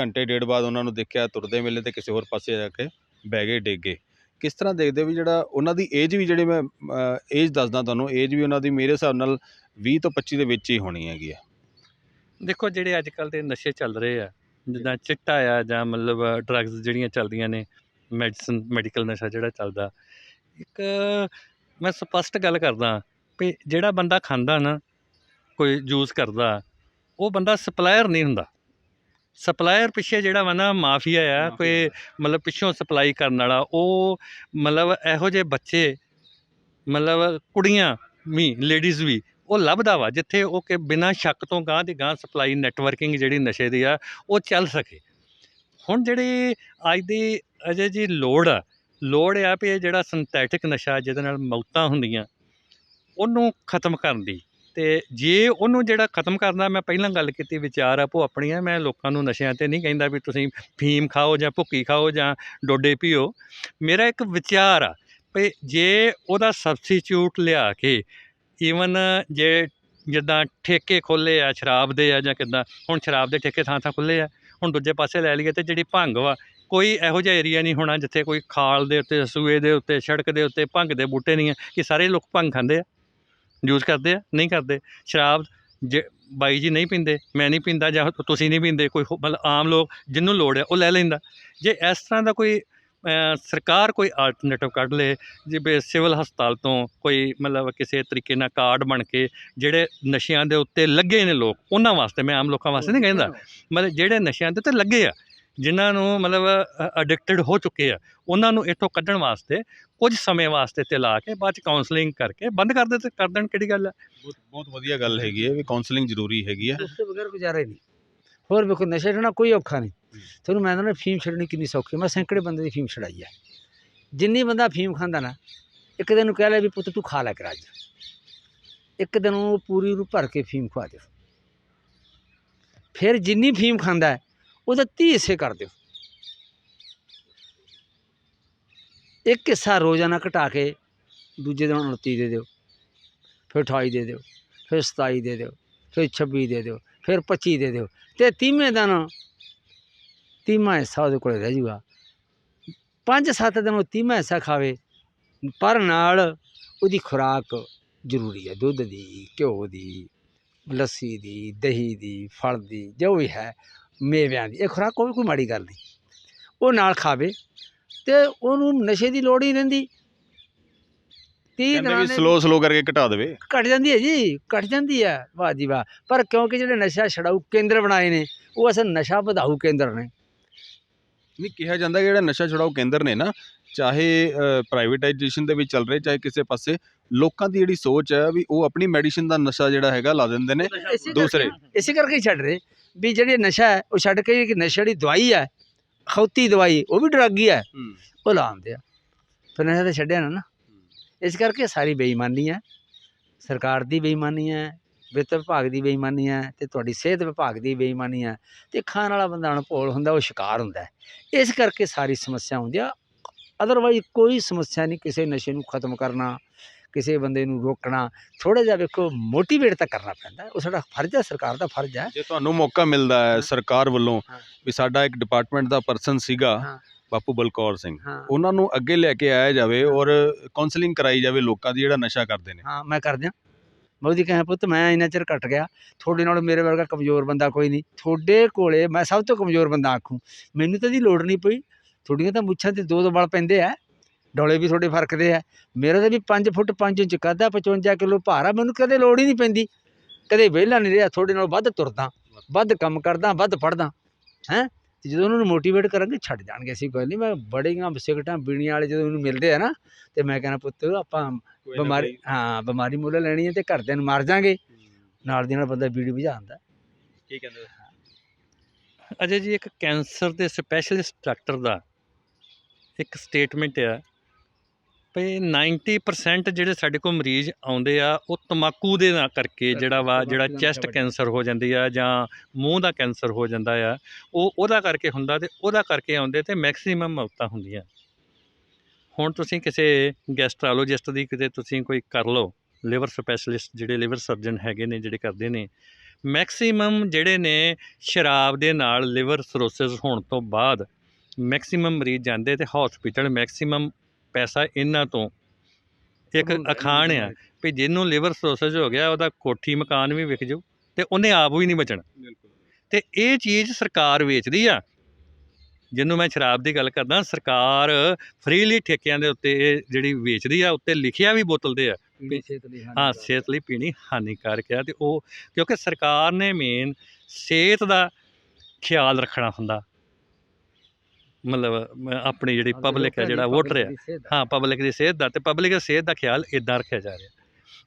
ਘੰਟੇ ਡੇਢ ਬਾਅਦ ਉਹਨਾਂ ਨੂੰ ਦੇਖਿਆ ਤੁਰਦੇ ਵੇਲੇ ਤੇ ਕਿਸੇ ਹੋਰ ਪਾਸੇ ਜਾ ਕੇ ਬਹਿ ਗਏ ਡਿੱਗ ਗਏ। ਕਿਸ ਤਰ੍ਹਾਂ ਦੇਖਦੇ ਵੀ ਜਿਹੜਾ ਉਹਨਾਂ ਦੀ ਏਜ ਵੀ ਜਿਹੜੇ ਮੈਂ ਏਜ ਦੱਸਦਾ ਤੁਹਾਨੂੰ ਏਜ ਵੀ ਉਹਨਾਂ ਦੀ ਮੇਰੇ ਹਿਸਾਬ ਨਾਲ 20 ਤੋਂ 25 ਦੇ ਵਿੱਚ ਹੀ ਹੋਣੀ ਹੈਗੀ ਆ। ਦੇਖੋ ਜਿਹੜੇ ਅੱਜ ਕੱਲ ਦੇ ਨਸ਼ੇ ਚੱਲ ਰਹੇ ਆ ਜਿੱਦਾਂ ਚਿੱਟਾ ਆ ਜਾਂ ਮਤਲਬ ਡਰੱਗਸ ਜਿਹੜੀਆਂ ਚੱਲਦੀਆਂ ਨੇ ਮੈਡੀਸਨ ਮੈਡੀਕਲ ਨਸ਼ਾ ਜਿਹੜਾ ਚੱਲਦਾ ਇੱਕ ਮੈਂ ਸਪਸ਼ਟ ਗੱਲ ਕਰਦਾ ਵੀ ਜਿਹੜਾ ਬੰਦਾ ਖਾਂਦਾ ਨਾ ਕੋਈ ਜੂਸ ਕਰਦਾ ਉਹ ਬੰਦਾ ਸਪਲਾਇਰ ਨਹੀਂ ਹੁੰਦਾ। ਸਪਲਾਇਰ ਪਿੱਛੇ ਜਿਹੜਾ ਵਾ ਨਾ ਮਾਫੀਆ ਆ ਕੋਈ ਮਤਲਬ ਪਿੱਛੋਂ ਸਪਲਾਈ ਕਰਨ ਵਾਲਾ ਉਹ ਮਤਲਬ ਇਹੋ ਜਿਹੇ ਬੱਚੇ ਮਤਲਬ ਕੁੜੀਆਂ ਵੀ ਲੇਡੀਜ਼ ਵੀ ਉਹ ਲੱਭਦਾ ਵਾ ਜਿੱਥੇ ਉਹ ਕਿ ਬਿਨਾਂ ਸ਼ੱਕ ਤੋਂ ਗਾਂ ਦੀ ਗਾਂ ਸਪਲਾਈ ਨੈਟਵਰਕਿੰਗ ਜਿਹੜੀ ਨਸ਼ੇ ਦੀ ਆ ਉਹ ਚੱਲ ਸਕੇ। ਹੁਣ ਜਿਹੜੀ ਅੱਜ ਦੀ ਅਜੇ ਜੀ ਲੋੜ ਆ ਲੋੜ ਆ ਵੀ ਜਿਹੜਾ ਸਿੰਥੈਟਿਕ ਨਸ਼ਾ ਜਿਹਦੇ ਨਾਲ ਮੌਤਾਂ ਹੁੰਦੀਆਂ ਉਹਨੂੰ ਖਤਮ ਕਰਨ ਦੀ। ਤੇ ਜੇ ਉਹਨੂੰ ਜਿਹੜਾ ਖਤਮ ਕਰਨਾ, ਮੈਂ ਪਹਿਲਾਂ ਗੱਲ ਕੀਤੀ, ਵਿਚਾਰ ਆਪੋ ਆਪਣੀਆਂ ਮੈਂ ਲੋਕਾਂ ਨੂੰ ਨਸ਼ਿਆਂ ਤੇ ਨਹੀਂ ਕਹਿੰਦਾ ਵੀ ਤੁਸੀਂ ਫੀਮ ਖਾਓ ਜਾਂ ਭੁੱਕੀ ਖਾਓ ਜਾਂ ਡੋਡੇ ਪੀਓ। ਮੇਰਾ ਇੱਕ ਵਿਚਾਰ ਆ ਵੀ ਜੇ ਉਹਦਾ ਸਬਸਟੀਚਿਊਟ ਲਿਆ ਕੇ ਈਵਨ ਜੇ ਜਿੱਦਾਂ ਠੇਕੇ ਖੋਲੇ ਆ, ਸ਼ਰਾਬ ਦੇ ਆ ਜਾਂ ਕਿੱਦਾਂ, ਹੁਣ ਸ਼ਰਾਬ ਦੇ ਠੇਕੇ ਥਾਂ ਥਾਂ ਖੁੱਲੇ ਆ, ਹੁਣ ਦੂਜੇ ਪਾਸੇ ਲੈ ਲਈਏ ਤੇ ਜਿਹੜੀ ਭੰਗ ਵਾ, ਕੋਈ ਇਹੋ ਜਿਹਾ ਏਰੀਆ ਨਹੀਂ ਹੋਣਾ ਜਿੱਥੇ ਕੋਈ ਖਾਲ ਦੇ ਉੱਤੇ, ਸੂਏ ਦੇ ਉੱਤੇ, ਸੜਕ ਦੇ ਉੱਤੇ ਭੰਗ ਦੇ ਬੂਟੇ ਨਹੀਂ ਆ, ਕਿ ਸਾਰੇ ਲੋਕ ਭੰਗ ਖਾਂਦੇ ਆ। ਯੂਜ਼ ਕਰਦੇ ਆ? ਨਹੀਂ ਕਰਦੇ। ਸ਼ਰਾਬ ਜੇ ਬਾਈ ਜੀ ਨਹੀਂ ਪੀਂਦੇ ਮੈਂ ਨਹੀਂ ਪੀਂਦਾ ਜਾਂ ਤੁਸੀਂ ਨਹੀਂ ਪੀਂਦੇ ਕੋਈ ਹੋ- ਮਤਲਬ ਆਮ ਲੋਕ ਜਿਹਨੂੰ ਲੋੜ ਆ ਉਹ ਲੈ ਲੈਂਦਾ। ਜੇ ਇਸ ਤਰ੍ਹਾਂ ਦਾ ਕੋਈ ਸਰਕਾਰ ਕੋਈ ਆਲਟਰਨੇਟਿਵ ਕੱਢ ਲੇ ਜਿਵੇਂ ਸਿਵਲ ਹਸਪਤਾਲ ਤੋਂ ਕੋਈ ਮਤਲਬ ਕਿਸੇ ਤਰੀਕੇ ਨਾਲ ਕਾਰਡ ਬਣ ਕੇ ਜਿਹੜੇ ਨਸ਼ਿਆਂ ਦੇ ਉੱਤੇ ਲੱਗੇ ਨੇ ਲੋਕ ਉਹਨਾਂ ਵਾਸਤੇ ਮੈਂ ਆਮ ਲੋਕਾਂ ਵਾਸਤੇ ਨਹੀਂ ਕਹਿੰਦਾ। ਮਤਲਬ ਜਿਹੜੇ ਨਸ਼ਿਆਂ ਦੇ ਉੱਤੇ ਲੱਗੇ ਆ ਜਿਨ੍ਹਾਂ ਨੂੰ ਮਤਲਬ ਅਡਿਕਟਡ ਹੋ ਚੁੱਕੇ ਆ ਉਹਨਾਂ ਨੂੰ ਇੱਥੋਂ ਕੱਢਣ ਵਾਸਤੇ ਕੁਝ ਸਮੇਂ ਵਾਸਤੇ ਤੇ ਲਾ ਕੇ ਬਾਅਦ ਚ ਕਾਉਂਸਲਿੰਗ ਕਰਕੇ ਬੰਦ ਕਰ ਦੇ ਤੇ ਕਰ ਦੇਣ ਕਿਹੜੀ ਗੱਲ ਹੈ ਬਹੁਤ ਬਹੁਤ ਵਧੀਆ ਗੱਲ ਹੈਗੀ ਹੈ ਵੀ ਕਾਉਂਸਲਿੰਗ ਜ਼ਰੂਰੀ ਹੈਗੀ ਆ। ਉਸ ਤੋਂ ਬਗੈਰ ਗੁਜ਼ਾਰਾ ਨਹੀਂ। ਹੋਰ ਵੇਖੋ ਨਸ਼ਾ ਛੱਡਣਾ ਕੋਈ ਔਖਾ ਨਹੀਂ। ਤੁਹਾਨੂੰ ਮੈਂ ਕਹਿੰਦਾ ਫੀਮ ਛੱਡਣੀ ਕਿੰਨੀ ਸੌਖੀ ਹੈ। ਮੈਂ ਸੈਂਕੜੇ ਬੰਦੇ ਦੀ ਫੀਮ ਛਡਾਈ ਹੈ ਜਿੰਨੀ ਬੰਦਾ ਫੀਮ ਖਾਂਦਾ ਨਾ ਇੱਕ ਦਿਨ ਨੂੰ ਕਹਿ ਲੈ ਵੀ ਪੁੱਤ ਤੂੰ ਖਾ ਲੈ ਕਰ ਅੱਜ। ਇੱਕ ਦਿਨ ਉਹ ਪੂਰੀ ਨੂੰ ਭਰ ਕੇ ਫੀਮ ਖਵਾ ਦਿਓ ਫਿਰ ਜਿੰਨੀ ਫੀਮ ਖਾਂਦਾ ਹੈ, ਉਹਦਾ 30 ਹਿੱਸੇ ਕਰ ਦਿਓ। ਇੱਕ ਹਿੱਸਾ ਰੋਜ਼ਾਨਾ ਘਟਾ ਕੇ ਦੂਜੇ ਦਿਨ 29 ਦੇ ਦਿਓ। ਫਿਰ 28 ਦੇ ਦਿਓ, ਫਿਰ 27 ਦੇ ਦਿਓ, ਫਿਰ 26 ਦੇ ਦਿਓ, ਫਿਰ 25 ਦੇ ਦਿਓ। ਤੇ ਤੀਵੇਂ ਦਿਨ ਤੀਮਾ ਹਿੱਸਾ ਉਹਦੇ ਕੋਲ ਰਹਿ ਜੂਗਾ। ਪੰਜ ਸੱਤ ਦਿਨ ਉਹ ਤੀਮਾ ਹਿੱਸਾ ਖਾਵੇ, ਪਰ ਨਾਲ ਉਹਦੀ ਖੁਰਾਕ ਜ਼ਰੂਰੀ ਹੈ। ਦੁੱਧ ਦੀ, ਘਿਓ ਦੀ, ਲੱਸੀ ਦੀ, ਦਹੀਂ ਦੀ, ਫਲ ਦੀ, ਜੋ ਵੀ ਹੈ ਮੇਵਿਆਂ ਦੀ। ਇਹ ਖੁਰਾਕ ਕੋਈ ਕੋਈ ਮਾੜੀ ਗੱਲ ਨਹੀਂ। ਉਹ ਨਾਲ ਖਾਵੇ ਤੇ ਉਹਨੂੰ ਨਸ਼ੇ ਦੀ ਲੋੜ ਹੀ ਨਹੀਂ ਰਹਿੰਦੀ। ਤੀਹ ਕਹਿੰਦੇ ਵੀ ਸਲੋ ਸਲੋ ਕਰਕੇ ਘਟਾ ਦੇਵੇ। ਘਟ ਜਾਂਦੀ ਹੈ ਜੀ ਘਟ ਜਾਂਦੀ ਹੈ। ਵਾਹ ਜੀ ਵਾਹ। ਪਰ ਕਿਉਂਕਿ ਜਿਹੜੇ ਨਸ਼ਾ ਛਡਾਊ ਕੇਂਦਰ ਬਣਾਏ ਨੇ ਉਹ ਅਸਲ ਨਸ਼ਾ ਵਧਾਊ ਕੇਂਦਰ ਨੇ। ਨਹੀਂ ਕਿਹਾ ਜਾਂਦਾ ਕਿ ਜਿਹੜਾ ਨਸ਼ਾ ਛੁਡਾਓ ਕੇਂਦਰ ਨੇ ਨਾ ਚਾਹੇ ਪ੍ਰਾਈਵੇਟਾਈਜੇਸ਼ਨ ਦੇ ਵਿੱਚ ਚੱਲ ਰਹੇ ਚਾਹੇ ਕਿਸੇ ਪਾਸੇ ਲੋਕਾਂ ਦੀ ਜਿਹੜੀ ਸੋਚ ਹੈ ਵੀ ਉਹ ਆਪਣੀ ਮੈਡੀਸਿਨ ਦਾ ਨਸ਼ਾ ਜਿਹੜਾ ਹੈਗਾ ਲਾ ਦਿੰਦੇ ਨੇ ਇਸੇ ਦੂਸਰੇ। ਇਸੇ ਕਰਕੇ ਹੀ ਛੱਡ ਰਹੇ। ਵੀ ਜਿਹੜੀ ਨਸ਼ਾ ਹੈ ਉਹ ਛੱਡ ਕੇ ਜਿਹੜੀ ਨਸ਼ੇ ਵਾਲੀ ਦਵਾਈ ਹੈ ਖੌਤੀ ਦਵਾਈ ਉਹ ਵੀ ਡਰੱਗ ਹੀ ਹੈ। ਉਹ ਲਾਉਂਦੇ ਆ। ਫਿਰ ਨਸ਼ਾ ਤਾਂ ਛੱਡਿਆ ਨਾ ਨਾ। ਇਸ ਕਰਕੇ ਸਾਰੀ ਬੇਈਮਾਨੀ ਹੈ। ਸਰਕਾਰ ਦੀ ਬੇਈਮਾਨੀ ਹੈ ਵਿੱਤ ਵਿਭਾਗ ਦੀ ਬੇਈਮਾਨੀ ਹੈ ਤੇ ਤੁਹਾਡੀ ਸਿਹਤ ਵਿਭਾਗ ਦੀ ਬੇਈਮਾਨੀ ਹੈ ਤੇ ਖਾਣ ਵਾਲਾ ਬੰਦਾ ਅਣਭੋਲ ਹੁੰਦਾ ਉਹ ਸ਼ਿਕਾਰ ਹੁੰਦਾ ਇਸ ਕਰਕੇ ਸਾਰੀ ਸਮੱਸਿਆ ਹੁੰਦੀ ਆ। ਅਦਰਵਾਈਜ਼ ਕੋਈ ਸਮੱਸਿਆ ਨਹੀਂ ਕਿਸੇ ਨਸ਼ੇ ਨੂੰ ਖਤਮ ਕਰਨਾ। ਕਿਸੇ ਬੰਦੇ ਨੂੰ ਰੋਕਣਾ ਥੋੜਾ ਜਿਹਾ ਵੇਖੋ ਮੋਟੀਵੇਟ ਤਾਂ ਕਰਨਾ ਪੈਂਦਾ ਉਹ ਸਾਡਾ ਫਰਜ਼ ਹੈ ਸਰਕਾਰ ਦਾ ਫਰਜ਼ ਹੈ। ਜੇ ਤੁਹਾਨੂੰ ਮੌਕਾ ਮਿਲਦਾ ਹੈ। ਸਰਕਾਰ ਵੱਲੋਂ। ਵੀ ਸਾਡਾ ਇੱਕ ਡਿਪਾਰਟਮੈਂਟ ਦਾ ਪਰਸਨ ਸੀਗਾ। ਬਾਪੂ ਬਲਕੌਰ ਸਿੰਘ ਉਹਨਾਂ ਨੂੰ ਅੱਗੇ ਲੈ ਕੇ ਆਇਆ ਜਾਵੇ ਔਰ ਕਾਉਂਸਲਿੰਗ ਕਰਾਈ ਜਾਵੇ ਲੋਕਾਂ ਦੀ ਜਿਹੜਾ ਨਸ਼ਾ ਕਰਦੇ ਨੇ। ਹਾਂ ਮੈਂ ਕਰ ਦਿਆਂ ਮੈਂ ਉਹਦੀ ਕਹਾਂ ਪੁੱਤ ਮੈਂ ਇੰਨਾ ਚਿਰ ਕੱਟ ਗਿਆ ਤੁਹਾਡੇ ਨਾਲ ਮੇਰੇ ਵਰਗਾ ਕਮਜ਼ੋਰ ਬੰਦਾ ਕੋਈ ਨਹੀਂ। ਤੁਹਾਡੇ ਕੋਲੇ ਮੈਂ ਸਭ ਤੋਂ ਕਮਜ਼ੋਰ ਬੰਦਾ ਆਖੂੰ। ਮੈਨੂੰ ਤਾਂ ਇਹਦੀ ਲੋੜ ਨਹੀਂ ਪਈ। ਤੁਹਾਡੀਆਂ ਤਾਂ ਮੁੱਛਾਂ ਤੇ ਦੋ ਦੋ ਵਾਲ ਪੈਂਦੇ ਆ। ਡੋਲੇ ਵੀ ਤੁਹਾਡੇ ਫਰਕਦੇ ਆ। ਮੇਰਾ ਤਾਂ ਵੀ 5 ਫੁੱਟ 5 ਇੰਚ ਕੱਦ ਆ 55 ਕਿਲੋ ਭਾਰ ਆ ਮੈਨੂੰ ਕਦੇ ਲੋੜ ਹੀ ਨਹੀਂ ਪੈਂਦੀ। ਕਦੇ ਵਿਹਲਾ ਨਹੀਂ ਰਿਹਾ ਤੁਹਾਡੇ ਨਾਲ ਵੱਧ ਤੁਰਦਾ ਵੱਧ ਕੰਮ ਕਰਦਾ ਵੱਧ ਪੜਦਾ ਹੈ? ਤੇ ਜਦੋਂ ਉਹਨਾਂ ਨੂੰ ਮੋਟੀਵੇਟ ਕਰਾਂਗੇ ਛੱਡ ਜਾਣਗੇ ਅਸੀਂ ਕੋਈ ਨਹੀਂ ਮੈਂ ਬੜੀਆਂ ਸਿਗਰਟਾਂ ਬੀੜੀਆਂ ਵਾਲੇ ਜਦੋਂ ਮੈਨੂੰ ਮਿਲਦੇ ਆ ਨਾ ਤੇ ਮੈਂ ਕਹਿੰਦਾ ਪੁੱਤ ਆਪਾਂ ਬਿਮਾਰੀ ਹਾਂ ਬਿਮਾਰੀ ਮੁੱਲ ਲੈਣੀ ਹੈ ਤੇ ਘਰਦਿਆਂ ਨੂੰ ਮਾਰ ਜਾਾਂਗੇ। ਨਾਲ ਦੀ ਨਾਲ ਬੰਦਾ ਬੀੜੀ ਬੁਝਾ ਆਉਂਦਾ ਕੀ ਕਹਿੰਦੇ? ਅਜੇ ਜੀ ਇੱਕ ਕੈਂਸਰ ਦੇ ਸਪੈਸ਼ਲਿਸਟ ਡਾਕਟਰ ਦਾ ਇੱਕ ਸਟੇਟਮੈਂਟ ਆ। ਵੀ 90% ਜਿਹੜੇ ਸਾਡੇ ਕੋਲ ਮਰੀਜ਼ ਆਉਂਦੇ ਆ ਉਹ ਤਮਾਕੂ ਦੇ ਨਾਲ ਕਰਕੇ ਜਿਹੜਾ ਵਾ ਜਿਹੜਾ ਚੈਸਟ ਕੈਂਸਰ ਹੋ ਜਾਂਦੀ ਆ ਜਾਂ ਮੂੰਹ ਦਾ ਕੈਂਸਰ ਹੋ ਜਾਂਦਾ ਆ ਉਹ ਉਹਦਾ ਕਰਕੇ ਹੁੰਦਾ ਤੇ ਉਹਦਾ ਕਰਕੇ ਆਉਂਦੇ ਤੇ ਮੈਕਸਿਮਮ ਮੌਤਾਂ ਹੁੰਦੀਆਂ। ਹੁਣ ਤੁਸੀਂ ਕਿਸੇ ਗੈਸਟ੍ਰੋਲੋਜਿਸਟ ਦੀ ਕਿਤੇ ਤੁਸੀਂ ਕੋਈ ਕਰ ਲਓ ਲਿਵਰ ਸਪੈਸ਼ਲਿਸਟ ਜਿਹੜੇ ਲਿਵਰ ਸਰਜਨ ਹੈਗੇ ਨੇ ਜਿਹੜੇ ਕਰਦੇ ਨੇ ਮੈਕਸਿਮਮ ਜਿਹੜੇ ਨੇ ਸ਼ਰਾਬ ਦੇ ਨਾਲ ਲਿਵਰ ਸਰੋਸਿਸ ਹੋਣ ਤੋਂ ਬਾਅਦ ਮੈਕਸਿਮਮ ਮਰੀਜ਼ ਜਾਂਦੇ ਤੇ ਹਸਪੀਟਲ ਮੈਕਸਿਮਮ ਪੈਸਾ ਇਹਨਾਂ ਤੋਂ। ਇੱਕ ਅਖਾਣ ਆ ਵੀ ਜਿਹਨੂੰ ਲਿਵਰ ਸਰੋਸਿਸ ਹੋ ਗਿਆ ਉਹਦਾ ਕੋਠੀ ਮਕਾਨ ਵੀ ਵਿਕ ਜਾਊ ਤੇ ਉਹਨੇ ਆਪ ਵੀ ਨਹੀਂ ਬਚਣਾ। ਤੇ ਇਹ ਚੀਜ਼ ਸਰਕਾਰ ਵੇਚਦੀ ਆ। ਜਿਹਨੂੰ ਮੈਂ ਸ਼ਰਾਬ ਦੀ ਗੱਲ ਕਰਦਾ ਸਰਕਾਰ ਫ੍ਰੀਲੀ ਠੇਕਿਆਂ ਦੇ ਉੱਤੇ ਇਹ ਜਿਹੜੀ ਵੇਚਦੀ ਆ ਉੱਤੇ ਲਿਖਿਆ ਵੀ ਬੋਤਲ ਤੇ ਆ। ਹਾਂ। ਸਿਹਤ ਲਈ ਪੀਣੀ ਹਾਨੀਕਾਰਕ ਆ ਤੇ ਉਹ ਕਿਉਂਕਿ ਸਰਕਾਰ ਨੇ ਮੇਨ ਸਿਹਤ ਦਾ ਖਿਆਲ ਰੱਖਣਾ ਹੁੰਦਾ। ਮਤਲਬ ਮ- ਆਪਣੀ ਜਿਹੜੀ ਪਬਲਿਕ ਹੈ ਜਿਹੜਾ ਵੋਟਰ ਦਾ। ਹਾਂ। ਪਬਲਿਕ ਦੀ ਸਿਹਤ ਦਾ ਤੇ ਪਬਲਿਕ ਦੀ ਸਿਹਤ ਦਾ ਖਿਆਲ ਇਦਾਂ ਰੱਖਿਆ ਜਾ ਰਿਹਾ।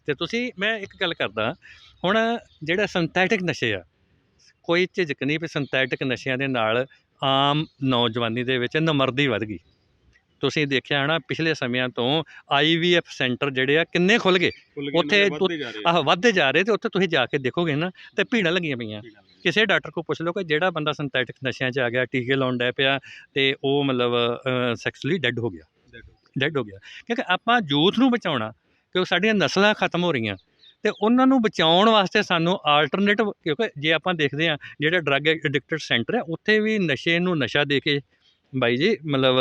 ਤੇ ਤੁਸੀਂ ਮੈਂ ਇੱਕ ਗੱਲ ਕਰਦਾ ਹੁਣ ਜਿਹੜਾ ਸਿੰਥੈਟਿਕ ਨਸ਼ੇ ਆ ਕੋਈ ਝਿਜਕ ਨਹੀਂ ਵੀ ਸਿੰਥੈਟਿਕ ਨਸ਼ਿਆਂ ਦੇ ਨਾਲ ਆਮ ਨੌਜਵਾਨੀ ਦੇ ਵਿੱਚ ਨਮਰਦੀ ਵੱਧ ਗਈ। ਤੁਸੀਂ ਦੇਖਿਆ ਹੋਣਾ ਪਿਛਲੇ ਸਮਿਆਂ ਤੋਂ ਆਈਵੀਐਫ ਸੈਂਟਰ ਜਿਹੜੇ ਆ ਕਿੰਨੇ ਖੁੱਲ ਗਏ? ਉੱਥੇ ਆਹ ਵੱਧਦੇ ਜਾ ਰਹੇ ਤੇ ਉੱਥੇ ਤੁਸੀਂ ਜਾ ਕੇ ਦੇਖੋਗੇ ਨਾ ਤੇ ਭੀੜਾਂ ਲੱਗੀਆਂ ਪਈਆਂ। ਕਿਸੇ ਡਾਕਟਰ ਕੋਲ ਪੁੱਛ ਲਓ ਕਿ ਜਿਹੜਾ ਬੰਦਾ ਸਿੰਥੈਟਿਕ ਨਸ਼ਿਆਂ 'ਚ ਆ ਗਿਆ ਟੀਕੇ ਲਾਉਣ ਡੈ ਪਿਆ ਤੇ ਉਹ ਮਤਲਬ ਸੈਕਸੁਅਲੀ ਡੈੱਡ ਹੋ ਗਿਆ। ਡੈੱਡ ਹੋ ਗਿਆ। ਕਿਉਂਕਿ ਆਪਾਂ ਯੂਥ ਨੂੰ ਬਚਾਉਣਾ ਕਿਉਂਕਿ ਸਾਡੀਆਂ ਨਸਲਾਂ ਖਤਮ ਹੋ ਰਹੀਆਂ ਤੇ ਉਹਨਾਂ ਨੂੰ ਬਚਾਉਣ ਵਾਸਤੇ ਸਾਨੂੰ ਆਲਟਰਨੇਟਿਵ ਕਿਉਂਕਿ ਜੇ ਆਪਾਂ ਦੇਖਦੇ ਆ ਜਿਹੜੇ ਡਰੱਗ ਐਡਿਕਟਡ ਸੈਂਟਰ ਆ ਉੱਥੇ ਵੀ ਨਸ਼ੇ ਨੂੰ ਨਸ਼ਾ ਦੇ ਕੇ ਬਾਈ ਜੀ ਮਤਲਬ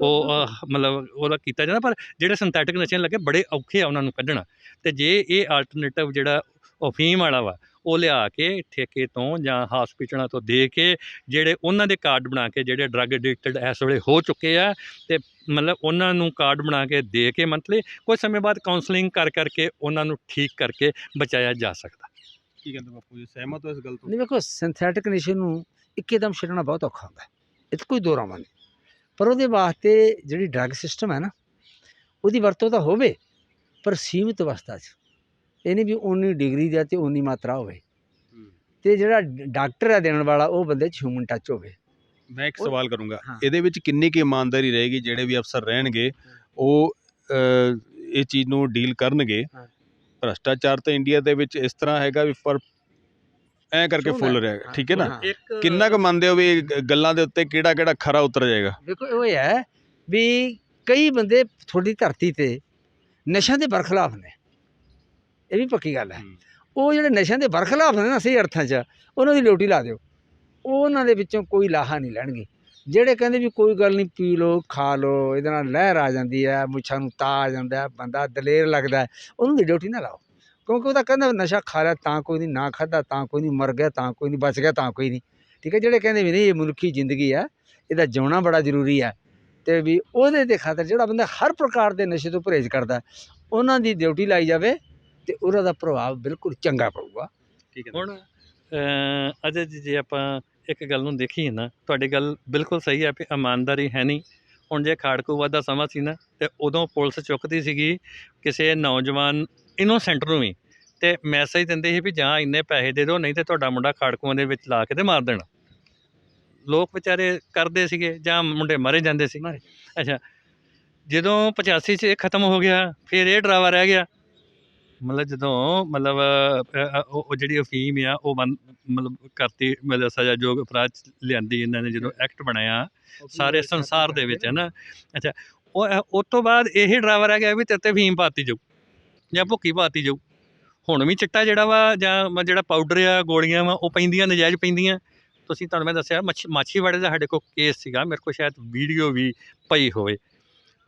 ਉਹ ਮਤਲਬ ਉਹਦਾ ਕੀਤਾ ਜਾਂਦਾ ਪਰ ਜਿਹੜੇ ਸਿੰਥੈਟਿਕ ਨਸ਼ੇ ਲੱਗੇ ਬੜੇ ਔਖੇ ਆ ਉਹਨਾਂ ਨੂੰ ਕੱਢਣਾ ਤੇ ਜੇ ਇਹ ਆਲਟਰਨੇਟਿਵ ਜਿਹੜਾ ਅਫੀਮ ਵਾਲਾ ਵਾ ਉਹ ਲਿਆ ਕੇ ਠੇਕੇ ਤੋਂ ਜਾਂ ਹਸਪੀਟਲਾਂ ਤੋਂ ਦੇ ਕੇ ਜਿਹੜੇ ਉਹਨਾਂ ਦੇ ਕਾਰਡ ਬਣਾ ਕੇ ਜਿਹੜੇ ਡਰੱਗ ਐਡਿਕਟਡ ਇਸ ਵੇਲੇ ਹੋ ਚੁੱਕੇ ਆ ਤੇ ਮਤਲਬ ਉਹਨਾਂ ਨੂੰ ਕਾਰਡ ਬਣਾ ਕੇ ਦੇ ਕੇ ਮੰਥਲੀ ਕੁਝ ਸਮੇਂ ਬਾਅਦ ਕਾਉਂਸਲਿੰਗ ਕਰ ਕਰਕੇ ਉਹਨਾਂ ਨੂੰ ਠੀਕ ਕਰਕੇ ਬਚਾਇਆ ਜਾ ਸਕਦਾ। ਕੀ ਕਹਿੰਦੇ ਬਾਪੂ ਜੀ ਸਹਿਮਤ ਹੋ ਇਸ ਗੱਲ ਤੋਂ? ਨਹੀਂ ਵੇਖੋ ਸਿੰਥੈਟਿਕ ਨਸ਼ੇ ਨੂੰ ਇੱਕਦਮ ਛੱਡਣਾ ਬਹੁਤ ਔਖਾ ਹੁੰਦਾ ਹੈ। ਇਹ ਕੋਈ ਦੋ ਰਾਵਾਂ ਨਹੀਂ। ਪਰ ਉਹਦੇ ਵਾਸਤੇ ਜਿਹੜੀ ਡਰੱਗ ਸਿਸਟਮ ਹੈ ਨਾ ਉਹਦੀ ਵਰਤੋਂ ਤਾਂ ਹੋਵੇ ਪਰ ਸੀਮਿਤ ਅਵਸਥਾ 'ਚ ਇਹ ਨਹੀਂ ਵੀ ਉਨੀ ਡਿਗਰੀ ਦਾ ਤੇ ਉਨੀ ਮਾਤਰਾ ਹੋਵੇ। ਤੇ ਜਿਹੜਾ ਡਾਕਟਰ ਹੈ ਦੇਣ ਵਾਲਾ ਉਹ ਬੰਦੇ 'ਚ ਹਿਊਮਨ ਟੱਚ ਹੋਵੇ। ਮੈਂ ਇੱਕ ਸਵਾਲ ਕਰੂੰਗਾ। ਇਹਦੇ ਵਿੱਚ ਕਿੰਨੀ ਕੁ ਇਮਾਨਦਾਰੀ ਰਹੇਗੀ ਜਿਹੜੇ ਵੀ ਅਫਸਰ ਰਹਿਣਗੇ ਉਹ ਇਹ ਚੀਜ਼ ਨੂੰ ਡੀਲ ਕਰਨਗੇ। ਭ੍ਰਸ਼ਟਾਚਾਰ ਤਾਂ ਇੰਡੀਆ ਦੇ ਵਿੱਚ ਇਸ ਤਰ੍ਹਾਂ ਹੈਗਾ ਵੀ ਪਰ ਐ ਕਰਕੇ ਫੁੱਲ। ਰਿਹਾ ਠੀਕ ਹੈ ਨਾ? ਕਿੰਨਾ ਕੁ ਮੰਨਦੇ ਹੋ ਵੀ ਗੱਲਾਂ ਦੇ ਉੱਤੇ ਕਿਹੜਾ ਕਿਹੜਾ ਖਰਾ ਉਤਰ ਜਾਏਗਾ? ਦੇਖੋ ਇਹ ਹੈ ਵੀ ਕਈ ਬੰਦੇ ਤੁਹਾਡੀ ਧਰਤੀ ਤੇ ਨਸ਼ਿਆਂ ਦੇ ਬਰਖਲਾਫ ਨੇ। ਇਹ ਵੀ ਪੱਕੀ ਗੱਲ ਹੈ। ਉਹ ਜਿਹੜੇ ਨਸ਼ਿਆਂ ਦੇ ਬਰਖਲਾਫ ਨੇ ਨਾ ਸਹੀ ਅਰਥਾਂ 'ਚ ਉਹਨਾਂ ਦੀ ਡਿਊਟੀ ਲਾ ਦਿਓ। ਉਹ ਉਹਨਾਂ ਦੇ ਵਿੱਚੋਂ ਕੋਈ ਲਾਹਾ ਨਹੀਂ ਲੈਣਗੇ। ਜਿਹੜੇ ਕਹਿੰਦੇ ਵੀ ਕੋਈ ਗੱਲ ਨਹੀਂ ਪੀ ਲਓ ਖਾ ਲਓ ਇਹਦੇ ਨਾਲ ਲਹਿਰ ਆ ਜਾਂਦੀ ਹੈ ਮੁੱਛਾਂ ਨੂੰ ਤਾ ਆ ਜਾਂਦਾ ਬੰਦਾ ਦਲੇਰ ਲੱਗਦਾ ਉਹਨੂੰ ਦੀ ਡਿਊਟੀ ਨਾ ਲਾਓ। ਕਿਉਂਕਿ ਉਹਦਾ ਕਹਿੰਦਾ ਨਸ਼ਾ ਖਾ ਲਿਆ ਤਾਂ ਕੋਈ ਨਹੀਂ ਨਾ ਖਾਦਾ ਤਾਂ ਕੋਈ ਨਹੀਂ ਮਰ ਗਿਆ ਤਾਂ ਕੋਈ ਨਹੀਂ ਬਚ ਗਿਆ ਤਾਂ ਕੋਈ ਨਹੀਂ। ਠੀਕ ਹੈ ਜਿਹੜੇ ਕਹਿੰਦੇ ਵੀ ਨਹੀਂ ਇਹ ਮਨੁੱਖੀ ਜ਼ਿੰਦਗੀ ਹੈ ਇਹਦਾ ਜਿਉਣਾ ਬੜਾ ਜ਼ਰੂਰੀ ਹੈ। ਤੇ ਵੀ ਉਹਦੇ ਦੇ ਖਾਤਰ ਜਿਹੜਾ ਬੰਦਾ ਹਰ ਪ੍ਰਕਾਰ ਦੇ ਨਸ਼ੇ ਤੋਂ ਪਰਹੇਜ਼ ਕਰਦਾ ਉਹਨਾਂ ਦੀ ਡਿਊਟੀ ਲਾਈ ਜਾਵੇ ਤੇ ਉਹਨਾਂ ਦਾ ਪ੍ਰਭਾਵ ਬਿਲਕੁਲ ਚੰਗਾ ਪਊਗਾ। ਠੀਕ ਹੈ। ਹੁਣ ਅਜੇ ਜੀ ਜੇ ਆਪਾਂ ਇੱਕ ਗੱਲ ਨੂੰ ਦੇਖੀਏ ਨਾ ਤੁਹਾਡੀ ਗੱਲ ਬਿਲਕੁਲ ਸਹੀ ਹੈ ਕਿ ਇਮਾਨਦਾਰੀ ਹੈ ਨਹੀਂ। ਹੁਣ ਜੇ ਖਾੜਕੂਵਾਦ ਦਾ ਸਮਾਂ ਸੀ ਨਾ ਤੇ ਉਦੋਂ ਪੁਲਿਸ ਚੁੱਕਦੀ ਸੀਗੀ ਕਿਸੇ ਨੌਜਵਾਨ ਇਨੋਸੈਂਟ ਨੂੰ ਵੀ। ਤੇ ਮੈਸੇਜ ਦਿੰਦੇ ਸੀ ਵੀ ਜਾਂ ਇੰਨੇ ਪੈਸੇ ਦੇ ਦਿਓ ਨਹੀਂ ਤੇ ਤੁਹਾਡਾ ਮੁੰਡਾ ਖਾੜਕੂਆਂ ਦੇ ਵਿੱਚ ਲਾ ਕੇ ਤੇ ਮਾਰ ਦੇਣਾ। ਲੋਕ ਵਿਚਾਰੇ ਕਰਦੇ ਸੀਗੇ ਜਾਂ ਮੁੰਡੇ ਮਾਰੇ ਜਾਂਦੇ ਸੀ। ਅੱਛਾ ਜਦੋਂ 85 ਚ ਇਹ ਖਤਮ ਹੋ ਗਿਆ ਫਿਰ ਇਹ ਡਰਾਵਾ ਰਹਿ ਗਿਆ। ਮਤਲਬ ਜਦੋਂ ਮਤਲਬ ਉਹ ਜਿਹੜੀ ਅਫੀਮ ਆ ਉਹ ਮਤਲਬ ਕਰਤੀ ਮਤਲਬ ਸਜ਼ਾ ਯੋਗ ਅਪਰਾਧ ਲਿਆਂਦੀ ਇਹਨਾਂ ਨੇ ਜਦੋਂ ਐਕਟ ਬਣਾਇਆ ਸਾਰੇ ਸੰਸਾਰ ਦੇ ਵਿੱਚ ਹੈ ਨਾ ਅੱਛਾ ਉਹ ਉਸ ਤੋਂ ਬਾਅਦ ਇਹ ਡਰਾਈਵਰ ਆ ਗਿਆ ਵੀ ਤੇਰੇ ਤੇ ਫੀਮ ਪਾਤੀ ਜਾਊ ਜਾਂ ਭੁੱਕੀ ਪਾਤੀ ਜਾਊ। ਹੁਣ ਵੀ ਚਿੱਟਾ ਜਿਹੜਾ ਵਾ ਜਾਂ ਮ- ਜਿਹੜਾ ਪਾਊਡਰ ਆ ਗੋਲੀਆਂ ਵਾ ਉਹ ਪੈਂਦੀਆਂ ਨਜਾਇਜ਼ ਪੈਂਦੀਆਂ। ਤੁਸੀਂ ਤੁਹਾਨੂੰ ਮੈਂ ਦੱਸਿਆ ਮੱਛ ਮਾਛੀਵਾੜੇ ਦਾ ਸਾਡੇ ਕੋਲ ਕੇਸ ਸੀਗਾ ਮੇਰੇ ਕੋਲ ਸ਼ਾਇਦ ਵੀਡੀਓ ਵੀ ਪਈ ਹੋਵੇ।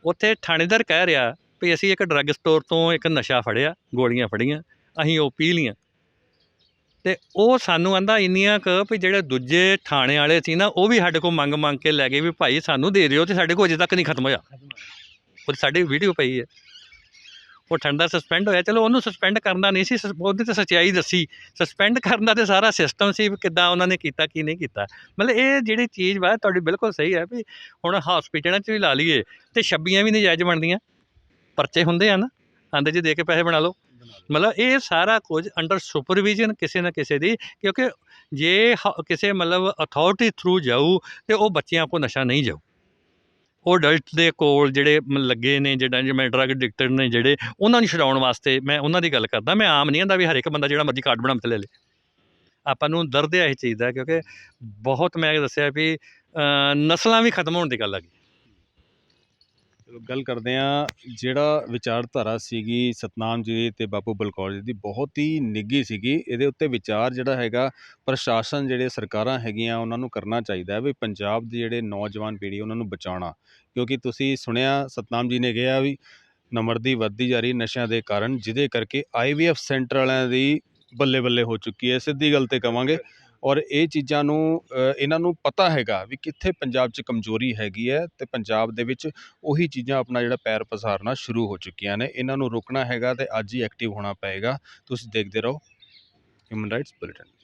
ਉੱਥੇ ਥਾਣੇਦਾਰ ਕਹਿ ਰਿਹਾ ਵੀ ਅਸੀਂ ਇੱਕ ਡਰੱਗ ਸਟੋਰ ਤੋਂ ਇੱਕ ਨਸ਼ਾ ਫੜਿਆ, ਗੋਲੀਆਂ ਫੜੀਆਂ, ਅਸੀਂ ਉਹ ਪੀ ਲੀਆਂ ਤੇ ਉਹ ਸਾਨੂੰ ਆਂਦਾ ਇੰਨੀਆਂ ਕੁ ਵੀ ਜਿਹੜੇ ਦੂਜੇ ਥਾਣੇ ਵਾਲੇ ਸੀ ਨਾ, ਉਹ ਵੀ ਸਾਡੇ ਕੋਲ ਮੰਗ ਮੰਗ ਕੇ ਲੈ ਗਏ ਵੀ ਭਾਈ ਸਾਨੂੰ ਦੇ ਦਿਓ ਤੇ ਸਾਡੇ ਕੋਲ ਅਜੇ ਤੱਕ ਨਹੀਂ ਖਤਮ ਹੋਇਆ। ਉਹ ਸਾਡੀ ਵੀਡੀਓ ਪਈ ਹੈ। ਉਹ ਠੰਡਾ ਸਸਪੈਂਡ ਹੋਇਆ। ਚਲੋ ਉਹਨੂੰ ਸਸਪੈਂਡ ਕਰਨਾ ਨਹੀਂ ਸੀ ਸਸ- ਉਹਦੇ ਤੇ ਸੱਚਾਈ ਦੱਸੀ। ਸਸਪੈਂਡ ਕਰਨ ਦਾ ਤੇ ਸਾਰਾ ਸਿਸਟਮ ਸੀ ਵੀ ਕਿੱਦਾਂ ਉਹਨਾਂ ਨੇ ਕੀਤਾ, ਕੀ ਨਹੀਂ ਕੀਤਾ। ਮਤਲਬ ਇਹ ਜਿਹੜੀ ਚੀਜ਼ ਵਾ, ਤੁਹਾਡੀ ਬਿਲਕੁਲ ਸਹੀ ਹੈ ਵੀ ਹੁਣ ਹਸਪੀਟਲਾਂ 'ਚ ਵੀ ਲਾ ਲਈਏ ਤੇ ਛੱਬੀਆਂ ਵੀ ਨਜਾਇਜ਼ ਬਣਦੀਆਂ। ਪਰਚੇ ਹੁੰਦੇ ਆ ਨਾ, ਆਂਦੇ ਜੀ ਦੇ ਕੇ ਪੈਸੇ ਬਣਾ ਲਓ। ਮਤਲਬ ਇਹ ਸਾਰਾ ਕੁਝ ਅੰਡਰ ਸੁਪਰਵਿਜ਼ਨ ਕਿਸੇ ਨਾ ਕਿਸੇ ਦੀ, ਕਿਉਂਕਿ ਜੇ ਹ- ਕਿਸੇ ਮਤਲਬ ਅਥਾਰਟੀ ਥਰੂ ਜਾਊ ਤੇ ਉਹ ਬੱਚਿਆਂ ਕੋ ਨਸ਼ਾ ਨਹੀਂ ਜਾਊ। ਉਹ ਅਡਲਟ ਦੇ ਕੋਲ ਜਿਹੜੇ ਮ- ਲੱਗੇ ਨੇ ਜਿਹੜਾ ਜਿਵੇਂ ਡਰਗ ਐਡਿਕਟਡ ਨੇ ਜਿਹੜੇ, ਉਹਨਾਂ ਨੂੰ ਛਡਾਉਣ ਵਾਸਤੇ ਮੈਂ ਉਹਨਾਂ ਦੀ ਗੱਲ ਕਰਦਾ। ਮੈਂ ਆਮ ਨਹੀਂ ਆਂਦਾ ਵੀ ਹਰ ਇੱਕ ਬੰਦਾ ਜਿਹੜਾ ਮਰਜ਼ੀ ਕਾਰਡ ਬਣਾ ਕੇ ਲੈ ਲੇ। ਆਪਾਂ ਨੂੰ ਦਰਦ ਹੈ ਇਹ ਚੀਜ਼ ਦਾ, ਕਿਉਂਕਿ ਬਹੁਤ ਮੈਂ ਦੱਸਿਆ ਵੀ ਨਸਲਾਂ ਵੀ ਖਤਮ ਹੋਣ ਦੀ ਗੱਲ ਆ ਗਈ। ਗੱਲ ਕਰਦੇ ਆ ਜਿਹੜਾ ਵਿਚਾਰਧਾਰਾ ਸੀਗੀ ਸਤਨਾਮ ਜੀ ਤੇ ਬਾਪੂ ਬਲਕੌਰ ਜੀ ਦੀ, ਬਹੁਤ ਹੀ ਨਿੱਗੀ ਸੀਗੀ। ਇਹਦੇ ਉੱਤੇ ਵਿਚਾਰ ਜਿਹੜਾ ਹੈਗਾ, ਪ੍ਰਸ਼ਾਸਨ ਜਿਹੜੇ ਸਰਕਾਰਾਂ ਹੈਗੀਆਂ, ਉਹਨਾਂ ਨੂੰ ਕਰਨਾ ਚਾਹੀਦਾ ਹੈ ਵੀ ਪੰਜਾਬ ਦੇ ਜਿਹੜੇ ਨੌਜਵਾਨ ਪੀੜ੍ਹੀ ਉਹਨਾਂ ਨੂੰ ਬਚਾਉਣਾ। ਕਿਉਂਕਿ ਤੁਸੀਂ ਸੁਣਿਆ, ਸਤਨਾਮ ਜੀ ਨੇ ਕਿਹਾ ਵੀ ਨਮਰਦੀ ਵੱਧਦੀ ਜਾ ਰਹੀ ਨਸ਼ਿਆਂ ਦੇ ਕਾਰਨ, ਜਿਹਦੇ ਕਰਕੇ ਆਈਵੀਐਫ ਸੈਂਟਰ ਵਾਲਿਆਂ ਦੀ ਬੱਲੇ ਬੱਲੇ ਹੋ ਚੁੱਕੀ ਹੈ। ਸਿੱਧੀ ਗੱਲ ਤੇ ਕਵਾਂਗੇ ਔਰ ਇਹ ਚੀਜ਼ਾਂ ਨੂੰ ਇਹਨਾਂ ਨੂੰ ਪਤਾ ਹੈਗਾ ਵੀ ਕਿੱਥੇ ਪੰਜਾਬ 'ਚ ਕਮਜ਼ੋਰੀ ਹੈਗੀ ਹੈ ਅਤੇ ਪੰਜਾਬ ਦੇ ਵਿੱਚ ਉਹੀ ਚੀਜ਼ਾਂ ਆਪਣਾ ਜਿਹੜਾ ਪੈਰ ਪਸਾਰਨਾ ਸ਼ੁਰੂ ਹੋ ਚੁੱਕੀਆਂ ਨੇ। ਇਹਨਾਂ ਨੂੰ ਰੋਕਣਾ ਹੈਗਾ ਅਤੇ ਅੱਜ ਹੀ ਐਕਟਿਵ ਹੋਣਾ ਪਏਗਾ। ਤੁਸੀਂ ਦੇਖਦੇ ਰਹੋ। Human rights bulletin